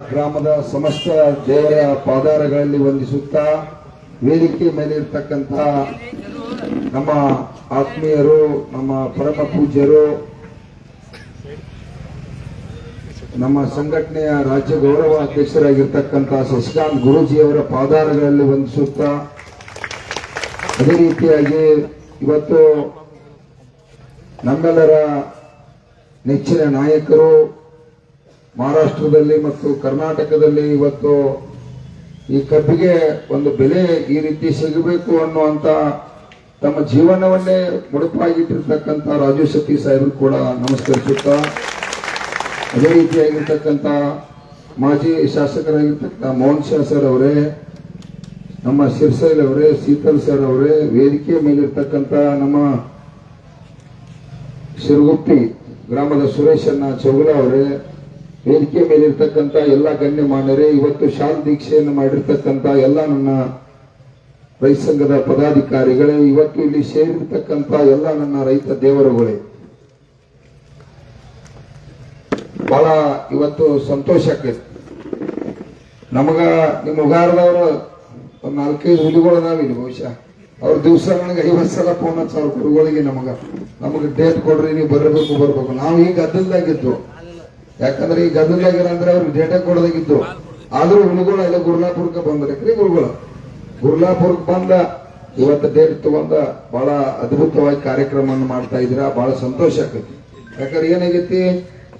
ಗ್ರಾಮದ ಸಮಸ್ತ ದೇವರ ಪಾದಾರಗಳಲ್ಲಿ ವಂದಿಸುತ್ತಾ ವೇದಿಕೆ ಮೇಲೆ ಇರ್ತಕ್ಕಂತಹ ನಮ್ಮ ಆತ್ಮೀಯರು, ನಮ್ಮ ಪರಮ ಪೂಜ್ಯರು, ನಮ್ಮ ಸಂಘಟನೆಯ ರಾಜ್ಯ ಗೌರವ ಅಧ್ಯಕ್ಷರಾಗಿರ್ತಕ್ಕಂತಹ ಶಶಿಕಾಂತ್ ಗುರೂಜಿಯವರ ಪಾದಾರಗಳಲ್ಲಿ ವಂದಿಸುತ್ತಾ, ಅದೇ ರೀತಿಯಾಗಿ ಇವತ್ತು ನಮ್ಮೆಲ್ಲರ ನೆಚ್ಚಿನ ನಾಯಕರು ಮಹಾರಾಷ್ಟ್ರದಲ್ಲಿ ಮತ್ತು ಕರ್ನಾಟಕದಲ್ಲಿ ಇವತ್ತು ಈ ಕಬ್ಬಿಗೆ ಒಂದು ಬೆಲೆ ಈ ರೀತಿ ಸಿಗಬೇಕು ಅನ್ನುವಂತ ತಮ್ಮ ಜೀವನವನ್ನೇ ಮುಡುಪಾಗಿಟ್ಟಿರ್ತಕ್ಕಂಥ ರಾಜು ಶೆಟ್ಟಿ ಸಾಹೇಬರು ಕೂಡ ನಮಸ್ಕರಿಸುತ್ತಾ, ಅದೇ ರೀತಿಯಾಗಿರ್ತಕ್ಕಂಥ ಮಾಜಿ ಶಾಸಕರಾಗಿರ್ತಕ್ಕಂಥ ಮೋಹನ್ ಶಾ ಸರ್ ಅವರೇ, ನಮ್ಮ ಶಿರ್ಸೈಲ್ ಅವರೇ, ಶೀತಲ್ ಸರ್ ಅವರೇ, ವೇದಿಕೆ ಮೇಲಿರ್ತಕ್ಕಂಥ ನಮ್ಮ ಶಿರಗುಪ್ಪಿ ಗ್ರಾಮದ ಸುರೇಶಣ್ಣ ಚೌಗುಲ ಅವರೇ ವೇದಿಕೆ ಮೇಲಿರ್ತಕ್ಕಂಥ ಎಲ್ಲ ಗಣ್ಯಮಾನ್ಯರೇ ಇವತ್ತು ಶಾಲ್ ದೀಕ್ಷೆಯನ್ನು ಮಾಡಿರ್ತಕ್ಕಂಥ ಎಲ್ಲ ನನ್ನ ರೈತ ಸಂಘದ ಪದಾಧಿಕಾರಿಗಳೇ, ಇವತ್ತು ಇಲ್ಲಿ ಸೇರಿರ್ತಕ್ಕಂಥ ಎಲ್ಲ ನನ್ನ ರೈತ ದೇವರುಗಳೇ. ಬಹಳ ಇವತ್ತು ಸಂತೋಷ ಆಕೈತಿ. ನಮಗ ನಿಮ್ಮ ಉಗಾರದವರು ಒಂದು ನಾಲ್ಕೈದು ಹುಲಿಗಳು ಇಲ್ಲಿ ಬಹುಶಃ. ಅವ್ರ ದಿವಸ ನನಗೆ ಐವತ್ತು ಸಲ ಫೋನ್ ಸಾವಿರ ಗುರುಗಳಿಗೆ ನಮಗ. ನಮಗೆ ಡೇಟ್ ಕೊಡ್ರಿ, ನೀವು ಬರಬೇಕು, ಬರ್ಬೇಕು. ನಾವು ಈಗ ಗದ್ದಲ್ದಾಗಿದ್ದು ಯಾಕಂದ್ರೆ ಈ ಗದ್ದಲ್ದಾಗಿರ ಅಂದ್ರೆ ಅವ್ರಿಗೆ ಡೇಟಾ ಕೊಡೋದಾಗಿದ್ದು ಆದ್ರೂ ಹುಲಿಗಳು ಎಲ್ಲ ಗುರ್ಲಾಪುರಕ್ಕೆ ಬಂದ್ರಿ ಗುರುಗಳು. ಗುರ್ಲಾಪುರಕ್ಕೆ ಬಂದ, ಇವತ್ತು ಡೇಟ್ ತಗೊಂಡ ಬಹಳ ಅದ್ಭುತವಾಗಿ ಕಾರ್ಯಕ್ರಮವನ್ನು ಮಾಡ್ತಾ ಇದ್ದೀರಾ, ಬಹಳ ಸಂತೋಷ ಆಕೈತಿ ಯಾಕಂದ್ರೆ ಏನಾಗೈತಿ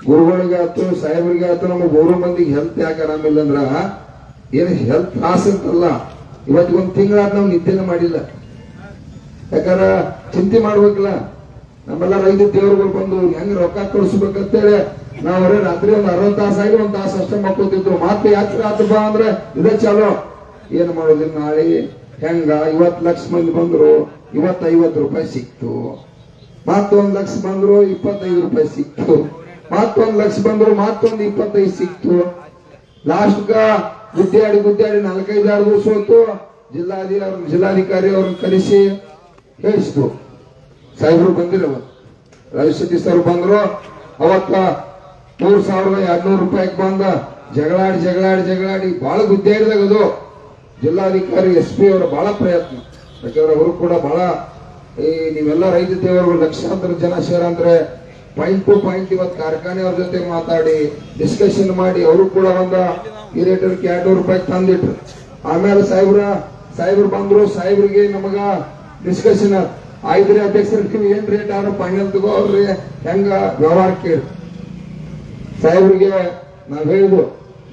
ಗುರುಗಳಿಗೆ ಆತು ಸಾಹೇಬರಿಗೆ ಆತು ನಮ್ಮ ಮೂರು ಮಂದಿಗೆ ಹೆಲ್ತ್ ಯಾಕೆ ಆರಾಮಿಲ್ಲ ಅಂದ್ರ, ಏನು ಹೆಲ್ತ್ ಲಾಸ್ ಅಂತಲ್ಲ. ಇವತ್ತು ಒಂದ್ ತಿಂಗಳಾದ ನಾವು ನಿದ್ದೆನೇ ಮಾಡಿಲ್ಲ. ಯಾಕಂದ್ರ ಚಿಂತೆ ಮಾಡ್ಬೇಕಲ್ಲ. ನಮ್ಮೆಲ್ಲ ರೈತ ದೇವರುಗಳು ಬಂದು ಹೆಂಗ್ ರೊಕ್ಕ ಕೊಡಿಸ್ಬೇಕಂತೇಳಿ ನಾವ್ರೆ ರಾತ್ರಿ ಒಂದ್ ಅರವತ್ತು ತಾಸ ಆಗಿ ಒಂದ್ ತಾಸು ಅಷ್ಟೇ ಮಕ್ಕೋತಿದ್ರು. ಮತ್ತೆ ಯಾತ್ರೆ ಬಾ ಅಂದ್ರೆ ಇದೇ ಚಲೋ. ಏನ್ ಮಾಡೋದಿಲ್ಲ ನಾಳೆ? ಹೆಂಗ? ಇವತ್ ಲಕ್ಷ ಮಂದಿ ಬಂದ್ರು ಇವತ್ ಐವತ್ತು ರೂಪಾಯಿ ಸಿಕ್ತು. ಮತ್ತೊಂದ್ ಲಕ್ಷ ಬಂದ್ರು, ಇಪ್ಪತ್ತೈದು ರೂಪಾಯಿ ಸಿಕ್ತು. ಮತ್ತೊಂದ್ ಲಕ್ಷ ಬಂದ್ರು, ಮತ್ತೊಂದ್ ಇಪ್ಪತ್ತೈದು ಸಿಕ್ತು. ಲಾಸ್ಟ್ ಗುದ್ದಾಡಿ ಗುದ್ದಾಡಿ ನಾಲ್ಕೈದು ಆರು ದಿವಸ ಹೊತ್ತು ಜಿಲ್ಲಾಧಿಕಾರಿ ಜಿಲ್ಲಾಧಿಕಾರಿ ಅವ್ರನ್ನ ಕರೆಸಿ ಸಾಹೇಬ್ರು ಬಂದಿಲ್ಲ ಅವತ್ತು ರವಿಶೆಟ್ಟಿ ಸರ್ ಬಂದ್ರು. ಅವತ್ತ ಮೂರ್ ಸಾವಿರದ ಎರಡ್ನೂರು ರೂಪಾಯಿಗೆ ಬಂದ ಜಗಳಾಡಿ ಜಗಳಾಡಿ ಜಗಳಾಡಿ ಬಹಳ ಗುದ್ದಾಡಿದಾಗ ಅದು ಜಿಲ್ಲಾಧಿಕಾರಿ ಎಸ್ ಪಿ ಅವರ ಬಹಳ ಪ್ರಯತ್ನ. ಯಾಕಂದ್ರೆ ಅವರು ಕೂಡ ಬಹಳ ಈ ನೀವೆಲ್ಲ ರೈತ ದೇವರು ಲಕ್ಷಾಂತರ ಜನ ಸೇರಂದ್ರೆ ಪಾಯಿಂಟ್ ಟು ಪಾಯಿಂಟ್ ಇವತ್ತು ಕಾರ್ಖಾನೆ ಅವ್ರ ಜೊತೆ ಮಾತಾಡಿ ಡಿಸ್ಕಷನ್ ಮಾಡಿ, ಅವರು ಕೂಡ ಬಂದ ಈ ರೇಟರ್ಗೆ ಎರಡ್ನೂರು ರೂಪಾಯಿ ತಂದಿಟ್ರು. ಆಮೇಲೆ ಸಾಹೇಬ್ರ, ಸಾಹೇಬ್ರು ಬಂದ್ರು, ಸಾಹೇಬ್ರಿಗೆ ನಮಗ ಡಿಸ್ಕಷನ್ ರೀ ಅಧ್ಯಕ್ಷರು, ನೀವು ಏನ್ ರೇಟ್ ಆದ್ರೂ ಫೈನಲ್ ತಗೋ ಅವ್ರಿ ಹೆಂಗ? ವ್ಯವಹಾರ ಕೇಳಿ. ಸಾಹೇಬ್ರಿಗೆ ನಾವ್ ಹೇಳಿದ್ವು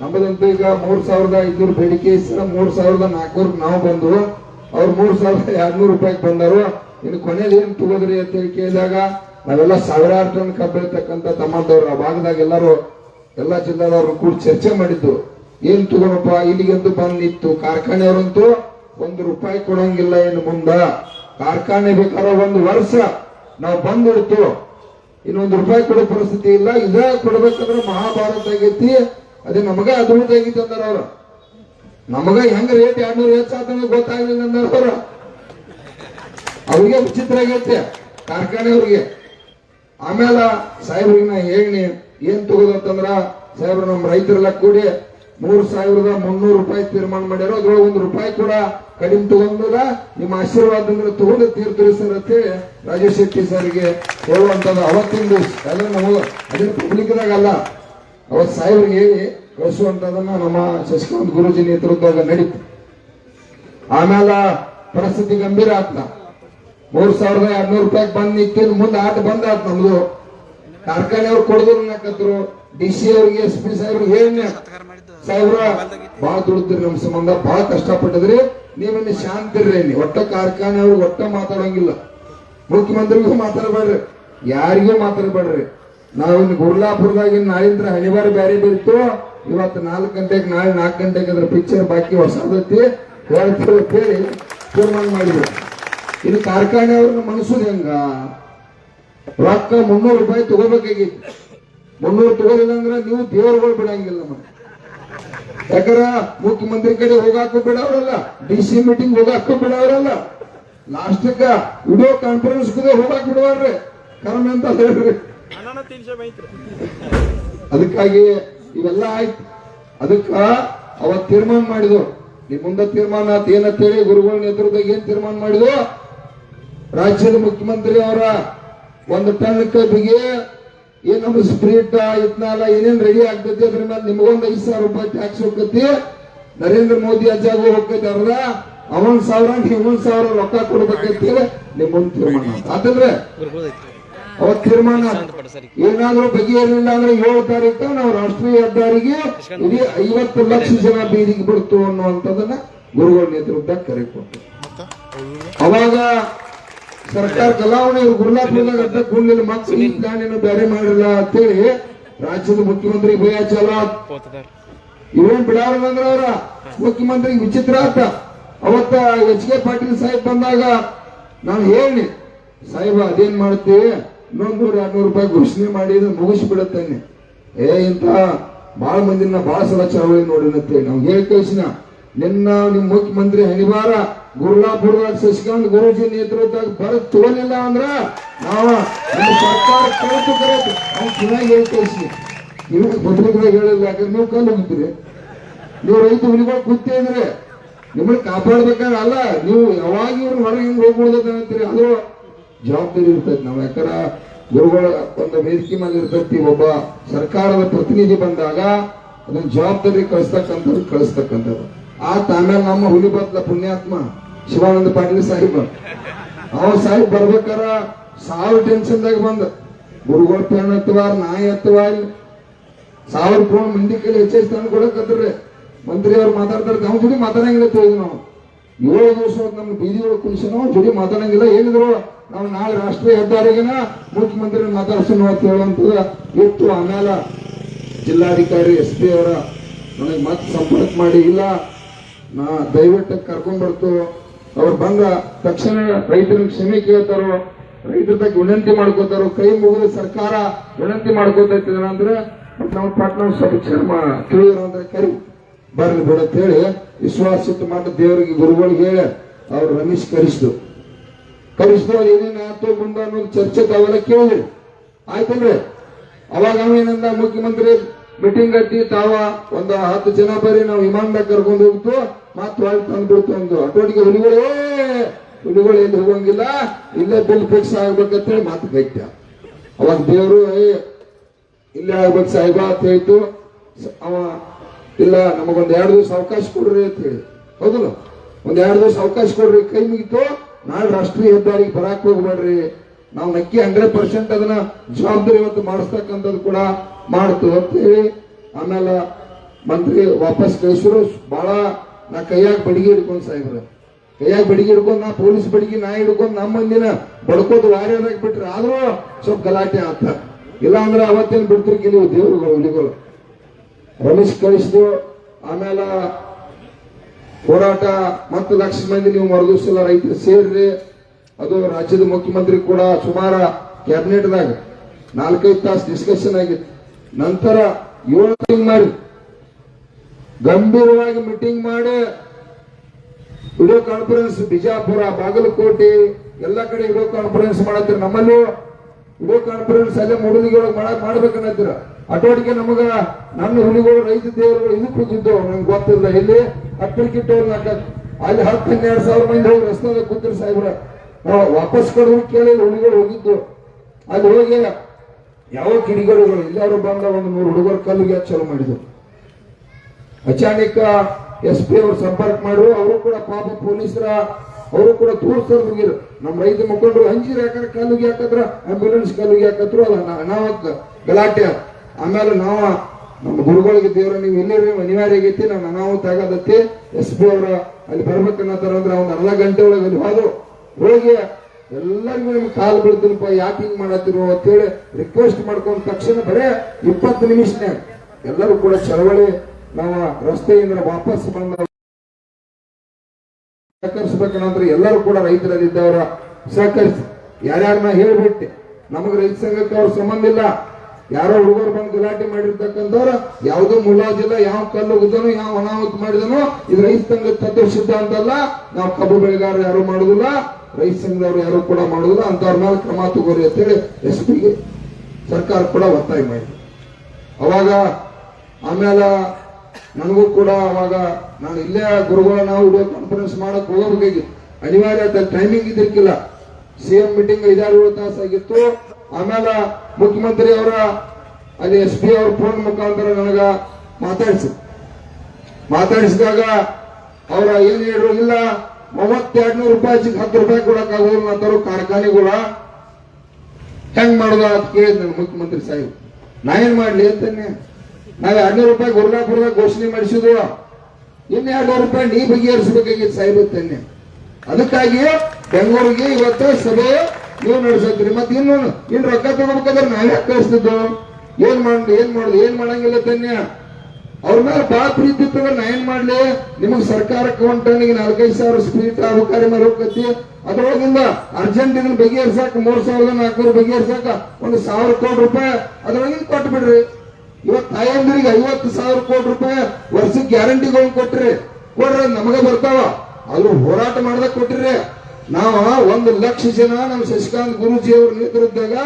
ನಮ್ಮದಂತ ಈಗ ಮೂರ್ ಸಾವಿರದ ಐದ್ನೂರು ಬೇಡಿಕೆ ಇಷ್ಟ ಮೂರ್ ಸಾವಿರದ ನಾಲ್ಕೂರ್ ನಾವು ಬಂದು ಅವ್ರು ಮೂರ್ ಸಾವಿರದ ಎರಡ್ನೂರು ರೂಪಾಯಿ ಬಂದರು. ಇನ್ನು ಕೊನೆಯಲ್ಲಿ ಏನ್ ತಗೋದ್ರಿ ಅಂತ ಹೇಳಿ ಕೇಳಿದಾಗ, ನಾವೆಲ್ಲ ಸಾವಿರಾರು ಟನ್ ಕಬ್ಬಿರ್ತಕ್ಕಂಥ ತಮ್ಮದವ್ರು ಆ ಭಾಗದಾಗ ಎಲ್ಲರೂ, ಎಲ್ಲಾ ಜಿಲ್ಲಾದವ್ರು ಕೂಡ ಚರ್ಚೆ ಮಾಡಿದ್ದು, ಏನ್ ತಗೋಣಪ್ಪ ಇಲ್ಲಿಗಂತೂ ಬಂದಿತ್ತು, ಕಾರ್ಖಾನೆಯವರಂತೂ ಒಂದು ರೂಪಾಯಿ ಕೊಡಂಗಿಲ್ಲ ಏನು ಮುಂದ. ಕಾರ್ಖಾನೆ ಬೇಕಾದ್ರೆ ಒಂದು ವರ್ಷ ನಾವು ಬಂದಿಡ್ತು ಇನ್ನೊಂದು ರೂಪಾಯಿ ಕೊಡೋ ಪರಿಸ್ಥಿತಿ ಇಲ್ಲ. ಇದ ಕೊಡ್ಬೇಕಂದ್ರೆ ಮಹಾಭಾರತ ಆಗೈತಿ. ಅದೇ ನಮಗ ಅದ್ಭುತ ಆಗೈತಿ ಅಂದಾರ ಅವ್ರ. ನಮಗ ಹೆಂಗ್ ರೇಟ್ ಎರಡ್ನೂರು ಹೆಚ್ಚಾತಂದ್ರೆ ಗೊತ್ತಾಗ್ಲಿಲ್ಲ ಅಂದಾರ ಅವ್ರ. ಅವ್ರಿಗೆ ವಿಚಿತ್ರ ಆಗೈತೆ. ಕಾರ್ಖಾನೆಯವ್ರಿಗೆ ಆಮೇಲೆ ಸಾಹೇಬ್ರಿಗೆ ನಾ ಹೇಳಿ ಏನ್ ತಗೋದಂತಂದ್ರ ಸಾಹೇಬ್ರು ನಮ್ಮ ರೈತರೆಲ್ಲ ಕೂಡಿ ಮೂರ್ ಸಾವಿರದ ಮುನ್ನೂರು ರೂಪಾಯಿ ತೀರ್ಮಾನ ಮಾಡ್ಯಾರ, ಅದ್ರೊಳಗೆ ಒಂದು ರೂಪಾಯಿ ಕೂಡ ಕಡಿಮೆ ತಗೊಂಡದ. ನಿಮ್ಮ ಆಶೀರ್ವಾದದಿಂದ ತಗೊಂಡು ತೀರ್ತೀರಿ ಸರ್ ಅಂತ ಹೇಳಿ ರಾಜೇಶ್ ಶೆಟ್ಟಿ ಸರ್ಗೆ ಹೇಳುವಂತದ್ದು ಅವತ್ತಿನ ದಿವಸ. ಅದ್ರ ನಮಗ ಅದ್ರ ಪಬ್ಲಿಕ್ದಾಗ ಅಲ್ಲ. ಅವತ್ ಸಾಹೇಬ್ರಿಗೆ ಹೇಳಿ ಕಳಿಸುವಂತದನ್ನ ನಮ್ಮ ಶಶಿಕಾಂತ್ ಗುರುಜಿ ನೇತೃತ್ವದಾಗ ನಡೀತು. ಆಮೇಲೆ ಪರಿಸ್ಥಿತಿ ಗಂಭೀರ ಆತ್ನ ಮೂರ್ ಸಾವಿರದ ಎರಡ್ನೂರು ರೂಪಾಯಿ ಬಂದ್ ನಿಂತಿನ ಮುಂದೆ ಆಟ ಬಂದ್ ಆತ್ ನಮ್ದು. ಕಾರ್ಖಾನೆಯವ್ರು ಕೊಡದ್ರು ಅನ್ನಕತ್ರು. ಡಿ ಸಿ ಅವ್ರಿಗೆ, ಎಸ್ ಪಿ ಸಾಹೇಬ್ರಿಗೆ ಹೇಳಿ ಸಾಹೇಬ್ರ ಬಹಳ ದುಡಿದ್ರಿ ನಮ್ ಸಂಬಂಧ ಬಹಳ ಕಷ್ಟಪಟ್ಟಿದ್ರಿ. ನೀವನ್ನ ಶಾಂತಿರ್ರಿ ನೀ ಒಟ್ಟ ಕಾರ್ಖಾನೆಯವ್ರಿಗೆ ಒಟ್ಟ ಮಾತಾಡಂಗಿಲ್ಲ. ಮುಖ್ಯಮಂತ್ರಿಗೂ ಮಾತಾಡಬೇಡ್ರಿ, ಯಾರಿಗೂ ಮಾತಾಡಬೇಡ್ರಿ. ನಾವು ಇನ್ನು ಗುರ್ಲಾಪುರದಾಗ ನಾಳಿಂದ್ರ ಹಣಿವಾರ ಬ್ಯಾರೆ ಬೀರ್ತು. ಇವತ್ತು ನಾಲ್ಕು ಗಂಟೆಗೆ, ನಾಳೆ ನಾಲ್ಕು ಗಂಟೆಗೆ ಅದ್ರ ಪಿಕ್ಚರ್ ಬಾಕಿ ಹೊಸದೈತಿ. ಹೇಳ್ತೀವಿ ಹೇಳಿ ತೀರ್ಮಾನ ಮಾಡಿದ್ರು. ಇನ್ನು ಕಾರ್ಖಾನೆಯವ್ರನ್ನ ಮನಸ್ಸು ಹೆಂಗ? ರೊಕ್ಕ ಮುನ್ನೂರು ರೂಪಾಯಿ ತಗೋಬೇಕಾಗಿತ್ತು. ಮುನ್ನೂರು ತಗೋಲಿಲ್ಲ ಅಂದ್ರೆ ನೀವು ದೇವರುಗಳು ಬಿಡಂಗಿಲ್ಲ ಮತ್ತೆ ಯಾಕಂದ್ರ ಮುಖ್ಯಮಂತ್ರಿ ಕಡೆ ಹೋಗಾಕು ಬಿಡವ್ರಲ್ಲ ಡಿ ಸಿ ಮೀಟಿಂಗ್ ಹೋಗಾಕು ಬಿಡವ್ರಲ್ಲ ಲಾಸ್ಟ್ ವಿಡಿಯೋ ಕಾನ್ಫರೆನ್ಸ್ ಕೂಡ ಹೋಗಾಕ್ ಬಿಡವಾರ್ರಿ ಕರ್ಮ ಅಂತ ಹೇಳ್ರಿ. ಅದಕ್ಕಾಗಿ ಇವೆಲ್ಲ ಆಯ್ತು. ಅದಕ್ಕ ಅವತ್ ತೀರ್ಮಾನ ಮಾಡಿದ್ರು. ನಿಮ್ ಮುಂದೆ ತೀರ್ಮಾನ ಆತ್ ಏನಂತೇಳಿ ಗುರುಗಳ ನೇತೃತ್ವದಾಗ ಏನ್ ತೀರ್ಮಾನ ಮಾಡಿದ್ರು ರಾಜ್ಯದ ಮುಖ್ಯಮಂತ್ರಿ ಅವರ ಒಂದು ಟನ್ ಬಿಗಿ ಏನ್ ನಮ್ದು ಸ್ಪ್ರೀಟ್ ಇತ್ನಾಲ ಏನೇನ್ ರೆಡಿ ಆಗ್ತೈತಿ ಅದ್ರ ಮೇಲೆ ನಿಮಗೊಂದ್ ಐದ್ ಸಾವಿರ ರೂಪಾಯಿ ಟ್ಯಾಕ್ಸ್ ಹೋಗ್ತೈತಿ ನರೇಂದ್ರ ಮೋದಿ ಅಜ್ಜಾಗೂ ಹೋಗ್ತೈತಿ ಅರ್ಧ ಅವನ್ ಸಾವಿರ ಇವನ್ ಸಾವಿರ ರೊಕ್ಕ ಕೊಡ್ಬೇಕೈತಿ ನಿಮ್ಮ ತೀರ್ಮಾನ ಆತ್. ಆತಂದ್ರೆ ಅವತ್ ತೀರ್ಮಾನ. ಏನಾದ್ರೂ ಏನಿಲ್ಲ ಅಂದ್ರೆ ಏಳು ತಾರೀಕು ನಾವು ರಾಷ್ಟ್ರೀಯ ಹೆದ್ದಾರಿಗೆ ಇಡೀ ಐವತ್ತು ಲಕ್ಷ ಜನ ಬೀದಿಗೆ ಬಿಡ್ತು ಅನ್ನುವಂಥದ್ದನ್ನ ಗುರುಗಳ ನೇತೃತ್ವದಾಗ ಕರೆ ಕೊಟ್ಟು ಅವಾಗ ಸರ್ಕಾರ ಚಲಾವಣೆ ಗುರುಲಾಪುರದಾಗ ಅರ್ಧ ಕೂಡಲಿಲ್ಲ. ಮತ್ತೆ ಈ ಪ್ಲಾನ್ ಏನು ಬೇರೆ ಮಾಡಿಲ್ಲ ಅಂತೇಳಿ ರಾಜ್ಯದ ಮುಖ್ಯಮಂತ್ರಿ ಭಯ ಚಾಲ ಬಿಡಾರ ಬಿಡಾರಂದ್ರ ಅವರ? ಮುಖ್ಯಮಂತ್ರಿ ವಿಚಿತ್ರ ಆತ. ಅವತ್ತ ಎಚ್ ಕೆ ಪಾಟೀಲ್ ಸಾಹೇಬ್ ಬಂದಾಗ ನಾನು ಹೇಳಿ ಸಾಹೇಬ ಅದೇನ್ ಮಾಡ್ತೀವಿ ಇನ್ನೊಂದ್ ನೂರ ಎರಡ್ನೂರು ರೂಪಾಯಿ ಘೋಷಣೆ ಮಾಡಿ ಮುಗಿಸ್ಬಿಡತ್ತೇನೆ ಏ ಇಂತ ಬಾಳ ಮಂದಿನ ಬಾಳ ಸಲ ಚಳವಳಿ ನೋಡಿನಂತೇಳಿ ನಾವು ಹೇಳಿ ಕಳಿಸಿನ. ನಿನ್ನ ನಿಮ್ ಮುಖ್ಯಮಂತ್ರಿ ಹಣಿವಾರ ಗುರುಲಾಪುರದಾಗ ಶಶಿಕಾಂತ್ ಗುರುಜಿ ನೇತೃತ್ವದಾಗ ಬರಕ್ ತೋಲಿಲ್ಲ ಅಂದ್ರ ನಾವ ಸರ್ಕಾರ ಕೇಳ್ತು ಕರೆದು ಅವ್ನು ಚೆನ್ನಾಗಿ ಹೇಳ್ತೇಸಿ ನೀವು ಪತ್ರಿಕೆದಾಗ ಹೇಳಿಲ್ಲ, ಯಾಕಂದ್ರೆ ನೀವು ಕಲ್ಲು ಹೋಗ್ತೀರಿ ನೀವು ರೈತ ಹುಲಿಗಳು ಕೂತೇ ಇದ್ರೆ ನಿಮ್ಮನ್ನ ಕಾಪಾಡ್ಬೇಕಾದ್ರೆ ಅಲ್ಲ, ನೀವು ಯಾವಾಗ ಇವ್ರನ್ನ ಹೊರಗೆ ಹಿಂಗ್ ಹೋಗ್ಬಿಡ್ದದ ಅಂತೀರಿ? ಅದು ಜವಾಬ್ದಾರಿ ಇರ್ತೈತಿ ನಾವು ಯಾಕಂದ್ರ ಗುರುಗಳ ಒಂದು ವೇದಿಕೆ ಮೇಲೆ ಇರ್ತೈತಿ, ಒಬ್ಬ ಸರ್ಕಾರದ ಪ್ರತಿನಿಧಿ ಬಂದಾಗ ಅದನ್ನ ಜವಾಬ್ದಾರಿ ಕಳಿಸ್ತಕ್ಕಂಥದ್ದು ಕಳಿಸ್ತಕ್ಕಂಥದ್ದು ಆತ ಆಮೇಲೆ ನಮ್ಮ ಹುಲಿ ಬದ್ಲ ಪುಣ್ಯಾತ್ಮ ಶಿವಾನಂದ ಪಾಟೀಲ್ ಸಾಹಿಬ್. ಅವ ಸಾಹಿಬ್ ಬರ್ಬೇಕಾರ ಸಾವಿರ ಟೆನ್ಷನ್ದಾಗ ಬಂದ. ಗುರುಗಳ ಪೆಣ್ ಎತ್ತವಾರ ನಾಯಿ ಇಲ್ಲಿ. ಸಾವಿರ ಕೋಣ ಮಂದಿ ಕೈಲಿ ಹೆಚ್ಚೆಚ್ಚು ತಂದು ಕೊಡಕತ್ರಿ ಮಂತ್ರಿ ಅವ್ರು ಮಾತಾಡ್ತಾರೆ ನಾವು ಜೋಡಿ ಮಾತಾಡಂಗಿಲ್ಲ ತಿಳಿದ್ವಿ ನಾವು. ಏಳು ದಿವಸ ನಮ್ಮ ಬೀದಿ ಒಳಗೆ ಕುಣಿಸಿ ನಾವು ಮಾತಾಡಂಗಿಲ್ಲ ಏನಿದ್ರು ನಾವು ನಾಳೆ ರಾಷ್ಟ್ರೀಯ ಹೆದ್ದಾರಿಗೆನ ಮುಖ್ಯಮಂತ್ರಿ ಮಾತಾಡ್ಸೋಣ ಅಂತ ಹೇಳುವಂಥದ್ದು ಇತ್ತು ಆಮೇಲೆ ಜಿಲ್ಲಾಧಿಕಾರಿ ಎಸ್ ಪಿ ಅವರ ನನಗೆ ಮತ್ತೆ ಸಂಪರ್ಕ ಮಾಡಿ, ಇಲ್ಲ ನಾ ದಯವಿಟ್ಟು ಕರ್ಕೊಂಡ್ ಬರ್ತು. ಅವ್ರು ಬಂದ ತಕ್ಷಣ ರೈತರಿಗೆ ಕ್ಷಮೆ ಕೇಳ್ತಾರೋ, ರೈತರ ಬಗ್ಗೆ ವಿನಂತಿ ಮಾಡ್ಕೋತಾರೋ, ಕೈ ಮುಗಿದು ಸರ್ಕಾರ ವಿನಂತಿ ಮಾಡ್ಕೋತೈತಿ ಅಂದ್ರೆ ನಮ್ಮ ಪಾಟ್ನ ಸ್ವಲ್ಪ ಚರ್ಮ ತಿಳಿದ್ರು ಅಂದ್ರೆ ಕರಿ. ಬರ್ಲಿ ಬಿಡ ಅಂತ ಹೇಳಿ ವಿಶ್ವಾಸಿತ ಮಾಡಿ ದೇವರಿಗೆ ಗುರುಗಳಿಗೆ ಹೇಳಿ ಅವ್ರು ರಮೇಶ್ ಕರೆಸಿದ್ರು ಅದು ಏನೇನು ಆಯ್ತು ಮುಂದ ಅನ್ನೋದು ಚರ್ಚೆ ತಾವೆಲ್ಲ ಕೇಳಿದ್ರು. ಆಯ್ತಂದ್ರೆ ಅವಾಗ ಅವೇನಂದ ಮುಖ್ಯಮಂತ್ರಿ ಮೀಟಿಂಗ್ ಕಟ್ಟಿ ತಾವ ಒಂದು ಹತ್ತು ಜನ ಬರೀ ನಾವು ವಿಮಾನದಾಗ ಕರ್ಕೊಂಡು ಹೋಗ್ತು. ಮತ್ತೆ ಆಯ್ತು ತಂದ್ಬಿಡ್ತು ಒಂದು ಅಟೋಟಿಗೆ ಹುಲಿಗಳು ಹುಲಿಗಳು ಎಲ್ಲಿ ಹೋಗಂಗಿಲ್ಲ? ಇಲ್ಲೇ ಬಿಲ್ ಫಿಕ್ಸ್ ಆಗ್ಬೇಕಂತೇಳಿ ಮಾತು ಕೈತ ಅವಾಗ ದೇವರು ಇಲ್ಲೇ ಆಗ್ಬೇಕು ಸಾಹೇಬ ಅಂತ ಹೇಳ್ತು. ಅವ, ಇಲ್ಲ, ನಮಗೊಂದು ಎರಡು ದಿವಸ ಅವಕಾಶ ಕೊಡ್ರಿ ಅಂತ ಹೇಳಿ. ಹೌದಲ್ಲ? ಒಂದ್ ಎರಡು ದಿವಸ ಅವಕಾಶ ಕೊಡ್ರಿ, ಕೈ ಮುಗಿತು. ನಾಳೆ ರಾಷ್ಟ್ರೀಯ ಹೆದ್ದಾರಿಗೆ ಬರಾಕ್ ಹೋಗ್ಬೇಡ್ರಿ. ನಾವು ನಕ್ಕಿ ಹಂಡ್ರೆಡ್ ಪರ್ಸೆಂಟ್ ಅದನ್ನ ಜವಾಬ್ದಾರಿ ಇವತ್ತು ಮಾಡಿಸ್ತಕ್ಕಂಥದ್ದು ಕೂಡ ಮಾಡ್ತು ಅಂತ ಹೇಳಿ. ಆಮೇಲೆ ಮಂತ್ರಿ ವಾಪಸ್ ಕಳಿಸಿರು ಬಹಳ ನಾ ಕೈಯಾಗ ಬಡಿಗೆ ಹಿಡ್ಕೊಂಡು ಸಾಹೇಬ್ರ. ಕೈಯಾಗ ಬಡಿಗೆ ಹಿಡ್ಕೊಂಡು ನಾ ಪೊಲೀಸ್ ಬಡಿಗೆ ನಾ ಹಿಡ್ಕೊಂಡು ನಮ್ಮ ಮಂದಿನ ಬಡ್ಕೋದು ವಾರ್ಯದಾಗ ಬಿಟ್ರೆ ಆದರೂ ಸ್ವಲ್ಪ ಗಲಾಟೆ ಆತ ಇಲ್ಲ ಅಂದ್ರೆ ಅವತ್ತೇನು ಬಿಡ್ತಿರ್ಕಿಲ್ಲ ದೇವ್ರುಗಳು, ಹುಲಿಗಳು. ರಮೇಶ್ ಕಳಿಸಿದ್ರು ಆಮೇಲೆ ಹೋರಾಟ ಮತ್ತು ಲಕ್ಷ ಮಂದಿ ನೀವು ಮರುದಿವಸ ರೈತರು ಸೇರ್ರಿ. ಅದು ರಾಜ್ಯದ ಮುಖ್ಯಮಂತ್ರಿ ಕೂಡ ಸುಮಾರ ಕ್ಯಾಬಿನೆಟ್ದಾಗ ನಾಲ್ಕೈದು ತಾಸು ಡಿಸ್ಕಷನ್ ಆಗಿತ್ತು. ನಂತರ ಏಳು ತಿಂಗ್ ಮಾಡಿ ಗಂಭೀರವಾಗಿ ಮೀಟಿಂಗ್ ಮಾಡಿ. ವಿಡಿಯೋ ಕಾನ್ಫರೆನ್ಸ್ ಬಿಜಾಪುರ, ಬಾಗಲಕೋಟೆ, ಎಲ್ಲ ಕಡೆ ವಿಡಿಯೋ ಕಾನ್ಫರೆನ್ಸ್ ಮಾಡತ್ತೀರ ನಮ್ಮಲ್ಲೂ. ವಿಡಿಯೋ ಕಾನ್ಫರೆನ್ಸ್ ಅಲ್ಲೇ ಮೂಡಲಿಗೆ ಮಾಡಕ್ ಮಾಡ್ಬೇಕನ್ನತ್ತೀರ. ಅಟೋಟಿಗೆ ನಮಗ, ನನ್ನ ಹುಲಿಗಳು, ರೈತ ದೇವರುಗಳು ಇದು ಕೂತಿದ್ದು ನಂಗೆ ಗೊತ್ತಿಲ್ಲ. ಇಲ್ಲಿ ಹತ್ತಿರಕ್ಕಿಟ್ಟವ್ರು ನಾಕ ಅಲ್ಲಿ ಹತ್ತು ಹನ್ನೆರಡು ಸಾವಿರ ಮಂದಿ ಹೋಗಿ ರಸ್ತೆದಾಗ ಕೂತಿರು ಸಾಹೇಬ್ರ. ವಾಪಸ್ ಕೊಡೋ ಕೇಳಿ ಹುಲಿಗಳು ಹೋಗಿದ್ದು. ಅಲ್ಲಿ ಹೋಗಿ, ಯಾವ ಕಿಡಿಗಳು ಎಲ್ಲರೂ ಬಂದ ಒಂದು ಮೂರು ಹುಡುಗರು ಕಲ್ಲಿಗೆ ಚಾಲು ಮಾಡಿದ್ರು. ಅಚಾನಕ ಎಸ್ ಪಿ ಅವರು ಸಂಪರ್ಕ ಮಾಡು, ಅವರು ಕೂಡ ಪಾಪ ಪೊಲೀಸರ, ಅವರು ಕೂಡ ತೋರಿಸ್ತಾರೆ ಹೋಗಿರು ನಮ್ಮ ರೈತ ಮುಖಂಡರು ಅಂಜಿರ ಯಾಕಂದ್ರೆ ಕಾಲುಗೆ ಹಾಕತ್ರ ಆಂಬ್ಯುಲೆನ್ಸ್ ಕಾಲುಗೆ ಹಾಕತ್ರು ಅಲ್ಲ, ನಾ- ಅನಾಹುತ ಗಲಾಟೆ ಆಮೇಲೆ ನಾವ ನಮ್ಮ ಗುರುಗಳಿಗೆ ದೇವ್ರ, ನೀವು ಎಲ್ಲಿರಿ ಅನಿವಾರ್ಯ ಆಗೈತಿ ನಾನು ಅನಾಹುತ ಆಗದತ್ತಿ ಎಸ್ ಪಿ ಅವರ ಅಲ್ಲಿ ಬರ್ಬೇಕನ್ನತ್ತಾರ ಅಂದ್ರೆ ಒಂದು ಅರ್ಧ ಗಂಟೆ ಒಳಗೆ ಅಲ್ಲಿ ಹೋದ್ರು. ಹೋಗಿ ಎಲ್ಲರಿಗೂ ನಿಮ್ಗೆ ಕಾಲು ಬೀಳ್ತೀನಪ್ಪ, ಯಾಕೆ ಹಿಂಗ್ ಮಾಡತ್ತಿರೋ ಅಂತೇಳಿ ರಿಕ್ವೆಸ್ಟ್ ಮಾಡ್ಕೊಂಡ ತಕ್ಷಣ ಬರೇ ಇಪ್ಪತ್ತು ನಿಮಿಷನ್ಯಾಗ ಎಲ್ಲರೂ ಕೂಡ ಚಳವಳಿ ನಾವು ರಸ್ತೆಯಿಂದ ವಾಪಸ್ ಬಂದ ಸಹಕರಿಸ್ಬೇಕಂದ್ರೆ ಎಲ್ಲರೂ ಕೂಡ ರೈತರಲ್ಲಿದ್ದವರ ಸಹಕರಿಸಿ. ಯಾರ್ಯಾರನ್ನ ಹೇಳ್ಬಿಟ್ಟೆ? ನಮಗೆ ರೈತ ಸಂಘಕ್ಕೆ ಅವ್ರ ಸಂಬಂಧ ಇಲ್ಲ. ಯಾರೋ ಹುಡುಗರು ಬಂದು ಗಲಾಟೆ ಮಾಡಿರ್ತಕ್ಕಂಥವ್ರ, ಯಾವುದೋ ಮುಲಾಜಿಲ್ಲ, ಯಾವ ಕಲ್ಲು ಉದ್ದನು, ಯಾವ ಅನಾಹುತ ಮಾಡಿದನು, ಇದು ರೈತ ಸಂಘದ ತತ್ವ ಸಿದ್ಧಾಂತ ಅಲ್ಲ ನಾವು ಕಬ್ಬು ಬೆಳೆಗಾರ ಯಾರು ಮಾಡುದಿಲ್ಲ, ರೈತ ಸಂಘದವ್ರು ಯಾರು ಕೂಡ ಮಾಡುದಿಲ್ಲ. ಅಂತವ್ರ ಮೇಲೆ ಕ್ರಮ ತಗೋರಿ ಅಂತೇಳಿ ಎಸ್ ಪಿಗೆ ಸರ್ಕಾರ ಕೂಡ ಒತ್ತಾಯ ಮಾಡಿದೆ. ಅವಾಗ ಆಮೇಲೆ ನನಗೂ ಕೂಡ ಅವಾಗ ನಾನು ಇಲ್ಲೇ ಗುರುಗಳ ನಾವು ವಿಡಿಯೋ ಕಾನ್ಫರೆನ್ಸ್ ಮಾಡಕ್ ಹೋಗಬೇಕಾಗಿತ್ತು ಅನಿವಾರ್ಯ ಟೈಮಿಂಗ್ ಇದಕ್ಕಿಲ್ಲ ಸಿ ಎಂ ಮೀಟಿಂಗ್ ಐದಾರು ಏಳು ತಾಸು ಆಗಿತ್ತು. ಆಮೇಲೆ ಮುಖ್ಯಮಂತ್ರಿ ಅವರ ಅಲ್ಲಿ ಎಸ್ ಪಿ ಅವ್ರ ಫೋನ್ ಮುಖಾಂತರ ನನಗ ಮಾತಾಡಿಸ. ಮಾತಾಡಿಸಿದಾಗ ಅವರ ಏನ್ ಹೇಳಿದ್ರು ಇಲ್ಲ ಮೂವತ್ತೆರಡು ನೂರು ರೂಪಾಯಿ ಹತ್ತು ರೂಪಾಯಿ ಕೊಡಕ್ ಆಗೋದಿಲ್ಲ ಅಂತಾರು ಕಾರ್ಖಾನೆಗಳ. ಹೆಂಗ್ ಮಾಡುದ ಅಂತ ಕೇಳಿದ್ ಮುಖ್ಯಮಂತ್ರಿ ಸಾಹೇಬ್. ನಾ ಏನ್ ಮಾಡ್ಲಿ ಅಂತಾನೆ? ನಾವ್ ಎರಡ್ನೂರು ರೂಪಾಯಿ ಗುರುಲಾಪುರದಾಗ ಘೋಷಣೆ ಮಾಡಿಸಿದ್ವು. ಇನ್ನು ಎರಡ್ನೂರು ರೂಪಾಯಿ ನೀ ಬಗೆಹರಿಸಬೇಕಾಗಿತ್ತು ಸಾಹೇಬ್ ತನ್ನ ಅದಕ್ಕಾಗಿ ಬೆಂಗಳೂರಿಗೆ ಇವತ್ತು ಸಭೆ ನೀವು ನಡೆಸತ್ರಿ ಮತ್ತೆ ಇನ್ನು ಇನ್ ರೊಕ್ಕ ತಗೋಬೇಕಾದ್ರೆ ನಾವೇ ಕಳಿಸ್ತಿದ್ದು. ಏನ್ ಮಾಡ್, ಏನ್ ಮಾಡುದು? ಏನ್ ಮಾಡಂಗಿಲ್ಲ ತನ್ಯ. ಅವ್ರ ಮೇಲೆ ಬಾ ಪ್ರೀತಿ ಇತ್ತಂದ್ರೆ ನಾ ಏನ್ ಮಾಡ್ಲಿ? ನಿಮಗ್ ಸರ್ಕಾರಕ್ಕೆ ಒಂದ್ ನಾಲ್ಕೈದು ಸಾವಿರ ಸ್ಪೀಟ್ ಅಬಕಾರಿ ಮೇಲೆ ಹೋಗತಿ ಅದ್ರೊಳಗಿಂದ ಅರ್ಜೆಂಟ್ ಇದನ್ನ ಬಗೆಹರ್ಸಾಕ ಮೂರ್ ಸಾವಿರದ ನಾಲ್ಕೂರು ಬಗೆಹರ್ಸಾಕ ಒಂದು ಸಾವಿರ ಕೋಟಿ ರೂಪಾಯಿ ಅದ್ರೊಳಗಿಂದ ಕೊಟ್ಟು ಬಿಡ್ರಿ ಇವತ್ ತಾಯಂದಿರಿಗೆ ಐವತ್ತು ಸಾವಿರ ಕೋಟಿ ರೂಪಾಯಿ ವರ್ಷಕ್ಕೆ ಗ್ಯಾರಂಟಿಗಳು ಕೊಟ್ರಿ. ಕೊಡ್ರಿ, ನಮಗೆ ಬರ್ತಾವ. ಅದು ಹೋರಾಟ ಮಾಡ್ದಾಗ ಕೊಟ್ಟಿರಿ ನಾವ ಒಂದು ಲಕ್ಷ ಜನ ನಮ್ಮ ಶಶಿಕಾಂತ್ ಗುರುಜಿ ಅವ್ರ ನೇತೃತ್ವದಾಗ